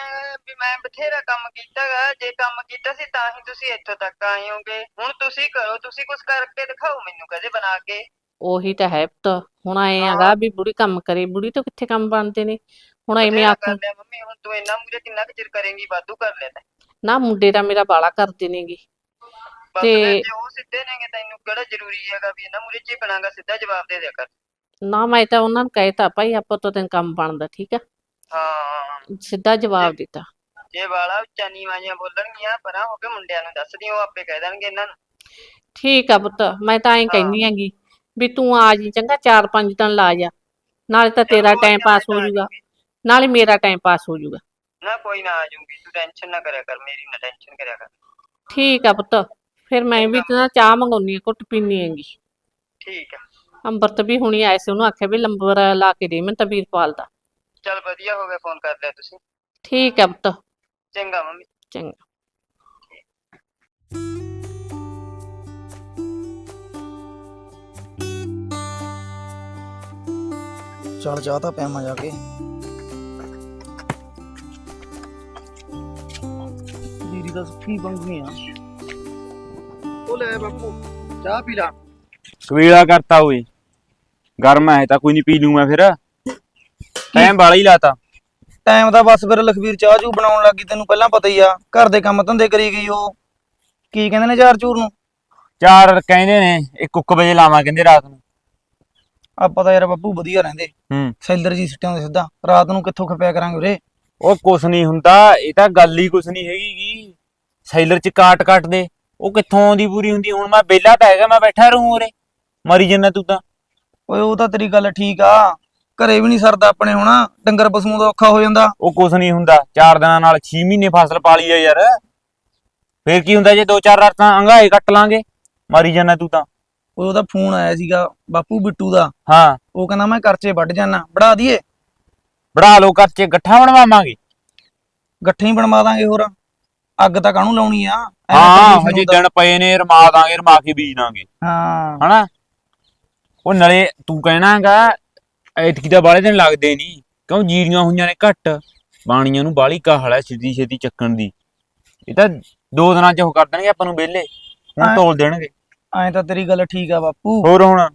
ਮੈਂ ਬਥੇਰਾ ਕੰਮ ਕੀਤਾਗਾ ਜੇ ਕੰਮ ਕੀਤਾ ਸੀ ਤਾਂ ਹੀ ਤੁਸੀਂ ਇੱਥੋਂ ਤੱਕ ਆਏ ਹੋਗੇ। ਹੁਣ ਤੁਸੀਂ ਕਰੋ ਤੁਸੀਂ ਕੁਝ ਕਰਕੇ ਦਿਖਾਓ ਮੈਨੂੰ ਕਦੇ ਬਣਾ ਕੇ। ਉਹੀ ਤਾਂ ਹੈ ਪੁੱਤ ਹੁਣ ਆਏ ਆਗਾ ਵੀ ਬੁੜੀ ਕੰਮ ਕਰੇ ਬੁੜੀ ਤੋਂ ਕਿੱਥੇ ਕੰਮ ਬਣਦੇ ਨੇ? ਹੁਣ ਐਵੇਂ ਬਥੇਰਾ ਆਖ ਕਰ ਲਿਆ ਮੰਮੀ ਹੁਣ ਤੂੰ ਇੰਨਾ ਮੂਰੇ ਕਿੰਨਾ ਕੁ ਚਿਰ ਕਰੇਂਗੀ ਵਾਧੂ ਕਰ ਲਿਆ ਤੈਂ। ਨਾ ਮੁੰਡੇ ਦਾ ਮੇਰਾ ਬਾਲਾ ਕਰਦੇ ਨੇਗੇ। ਬਸ ਤੇ- ਫਿਰ ਜੇ ਉਹ ਸਿੱਧੇ ਨੇਗੇ ਤੈਨੂੰ ਕਿਹੜਾ ਜ਼ਰੂਰੀ ਹੈਗਾ ਵੀ ਇਹਨਾਂ ਮੂਰੇ ਝਿਕਣਾਗਾ ਸਿੱਧਾ ਜਵਾਬ ਦੇ ਦਿਆ ਕਰ। ਨਾ ਮੈਂ ਤਾਂ ਉਹਨਾਂ ਨੂੰ ਕਹਿਤਾ ਭਾਈ ਆਪਾਂ ਤੋਂ ਤੈਨੂੰ ਕੰਮ ਬਣਦਾ ਠੀਕ ਆ? ਹਾਂ। ਸਿੱਧਾ ਜਵਾਬ ਦਿੱਤਾ। ਜੇ ਵਾਲਾ ਉੱਚਾ ਨੀਵਾਂ ਜਿਹੀਆਂ ਬੋਲਣਗੀਆਂ ਪਰਾਂ ਹੋ ਕੇ ਮੁੰਡਿਆਂ ਨੂੰ ਦੱਸਦੀ ਉਹ ਆਪੇ ਕਹਿ ਦੇਣਗੇ ਇਹਨਾਂ ਨੂੰ। ਠੀਕ ਆ ਪੁੱਤ ਮੈਂ ਤਾਂ ਐਂ ਕਹਿੰਦੀ ਆਂਗੀ ਵੀ ਤੂੰ ਆ ਜੀ ਚੰਗਾ ਚਾਰ ਪੰਜ ਦਿਨ ਲਾ ਜਾ। ਨਾਲੇ ਤਾਂ ਤੇਰਾ ਟਾਈਮ ਪਾਸ ਹੋ ਜਾਊਗਾ। ਨਾਲੇ ਮੇਰਾ ਟਾਈਮ ਪਾਸ ਹੋ ਜਾਊਗਾ ਨਾ ਕੋਈ ਨਾ ਆ ਜਾਊਂਗੀ ਤੂੰ ਟੈਨਸ਼ਨ ਨਾ ਕਰਿਆ ਕਰ ਮੇਰੀ ਨਾ ਟੈਨਸ਼ਨ ਕਰਿਆ ਕਰ। ਠੀਕ ਆ ਪੁੱਤ ਫਿਰ ਮੈਂ ਵੀ ਤਾਂ ਚਾਹ ਮੰਗਾਉਣੀ ਆ ਘੁੱਟ ਪੀਣੀ ਹੈਗੀ। ਠੀਕ ਆ। ਅੰਮ੍ਰਿਤ ਵੀ ਹੁਣੀ ਆਏ ਸੀ ਉਹਨੂੰ ਆਖਿਆ ਵੀ ਲੰਬਰ ਲਾ ਕੇ ਦੇ ਮੈਂ ਤਾਂ ਵੀਰਪਾਲ ਦਾ। ਚੱਲ ਵਧੀਆ ਹੋ ਗਿਆ ਫੋਨ ਕਰ ਲਿਆ ਤੁਸੀਂ। ਠੀਕ ਆ ਪੁੱਤ। ਚੰਗਾ ਮੰਮੀ। ਚੰਗਾ। ਚੱਲ ਚਾਹ ਤਾਂ ਪਿਆਵਾਂ ਜਾ ਕੇ। ਦੀਦੀ ਦਾ ਸੁੱਕੀ ਬੰਗੀ ਆ। ਉਹ ਲੈ ਬਾਪੂ ਚਾਹ ਪੀ ਲਾ। ਸਵੇਲਾ ਕਰਤਾ ਓਏ। ਗਰਮ ਹੈ ਤਾਂ ਕੋਈ ਨਹੀਂ ਪੀ ਲੂ ਮੈਂ ਫਿਰ। ਟਾਈਮ ਵਾਲਾ ਹੀ ਲਾਤਾ। ਟਾਈਮ ਦਾ ਬਸ ਫਿਰ ਲਖਵੀਰ ਚਾਹ ਚੂ ਬਣਾਉਣ ਲੱਗੀ ਤੈਨੂੰ ਪਹਿਲਾਂ ਪਤਾ ਹੀ ਆ ਘਰ ਦੇ ਕੰਮ ਧੰਦੇ ਕਰੀ ਗਈ ਉਹ। ਕੀ ਕਹਿੰਦੇ ਨੇ ਚਾਰ ਚੂਰ ਨੂੰ? ਚਾਰ ਕਹਿੰਦੇ ਨੇ ਇੱਕ ਕੁੱਕ ਵਜੇ ਲਾਵਾਂ ਕਹਿੰਦੇ ਰਾਤ ਨੂੰ। ਆਪਾਂ ਤਾਂ ਯਾਰ ਬੱਬੂ ਵਧੀਆ ਰਹਿੰਦੇ। ਹੂੰ। ਸੈਲਰ ਜੀ ਸਿੱਟਿਆਂ ਦੇ ਸਿੱਧਾ ਰਾਤ ਨੂੰ ਕਿੱਥੋਂ ਖਪਿਆ ਕਰਾਂਗੇ ਉਰੇ? ਉਹ ਕੁਛ ਨਹੀਂ ਹੁੰਦਾ ਇਹ ਤਾਂ ਗੱਲ ਹੀ ਕੁਛ ਨਹੀਂ ਹੈਗੀ ਗੀ। ਸੈਲਰ ਚ ਕਾਟ ਕੱਟ ਦੇ ਉਹ ਕਿੱਥੋਂ ਆਉਂਦੀ ਪੂਰੀ ਹੁੰਦੀ ਹੁਣ ਮੈਂ ਵਿਹਲਾ ਤਾਂ ਹੈਗਾ ਮੈਂ ਬੈਠਾ ਰਹੂੰ ਉਰੇ। ਮਰੀ ਜੰਨਾ ਤੂੰ ਤਾਂ। ਓਏ ਉਹ ਤਾਂ ਤੇਰੀ ਗੱਲ ਠੀਕ ਆ। ਘਰੇ ਵੀ ਨਹੀਂ ਸਰਦਾ ਆਪਣੇ ਹੁਣ ਡੰਗਰ ਪਸ਼ੂਆਂ ਦਾ ਔਖਾ ਹੋ ਜਾਂਦਾ। ਉਹ ਕੁਛ ਨਹੀਂ ਹੁੰਦਾ ਚਾਰ ਦਿਨਾਂ ਨਾਲ 6 ਮਹੀਨੇ ਫਸਲ ਪਾਲੀ ਆ ਯਾਰ। ਫੇਰ ਕੀ ਹੁੰਦਾ ਜੇ ਦੋ ਚਾਰ ਰਾਤਾਂ ਅੰਗਾਏ ਕੱਟ ਲਾਂਗੇ ਮਰੀ ਜੰਨਾ ਤੂੰ ਤਾਂ। ਉਹਦਾ ਫੋਨ ਆਇਆ ਸੀਗਾ ਬਾਪੂ ਬਿੱਟੂ ਦਾ। ਹਾਂ। ਉਹ ਕਹਿੰਦਾ ਮੈਂ ਕਰਚੇ ਵੱਢ ਜਾਣਾ ਵੜਾ ਦਈਏ? ਬੜਾ ਲੋ ਕੱਚੇ ਗੱਠਾ ਬਣਵਾਵਾਂਗੇ। ਗੱਠੇ ਹੀ ਬਣਵਾ ਦਾਂਗੇ ਹੋਰ। ਅੱਗ ਤਾਂ ਕਾਹਨੂੰ ਲਾਉਣੀ ਆ? ਐਵੇਂ ਹਾਂ ਹਜੇ ਹੁੰਦਾ। ਦਿਨ ਪਏ ਨੇ ਰਮਾ ਦਾਂਗੇ ਰਮਾ ਕੇ ਬੀਜ ਦਾਂਗੇ ਹਾਂ। ਹਨਾ? ਉਹ ਨਲੇ ਤੂੰ ਕਹਿਣਾਗਾ ਐਤਕੀ ਤਾਂ ਬਾਲੇ ਦਿਨ ਲੱਗਦੇ ਨਹੀਂ। ਕਿਉਂ ਜੀਰੀਆਂ ਹੋਈਆਂ ਨੇ ਘੱਟ? ਬਾਣੀਆਂ ਨੂੰ ਬਾਲੀ ਕਾਹਲ ਹੈ ਛੇਤੀ ਛੇਤੀ ਚੱਕਣ ਦੀ। ਇਹ ਤਾਂ ਦੋ ਦਿਨਾਂ ਚ ਉਹ ਕਰ ਦੇਣਗੇ ਆਪਾਂ ਨੂੰ ਵਿਹਲੇ। ਹੁਣ। ਤੋਲ ਦੇਣਗੇ। ਐਂ ਤਾਂ ਤੇਰੀ ਗੱਲ ਠੀਕ ਆ ਬਾਪੂ। ਹੋਰ ਹੁਣ?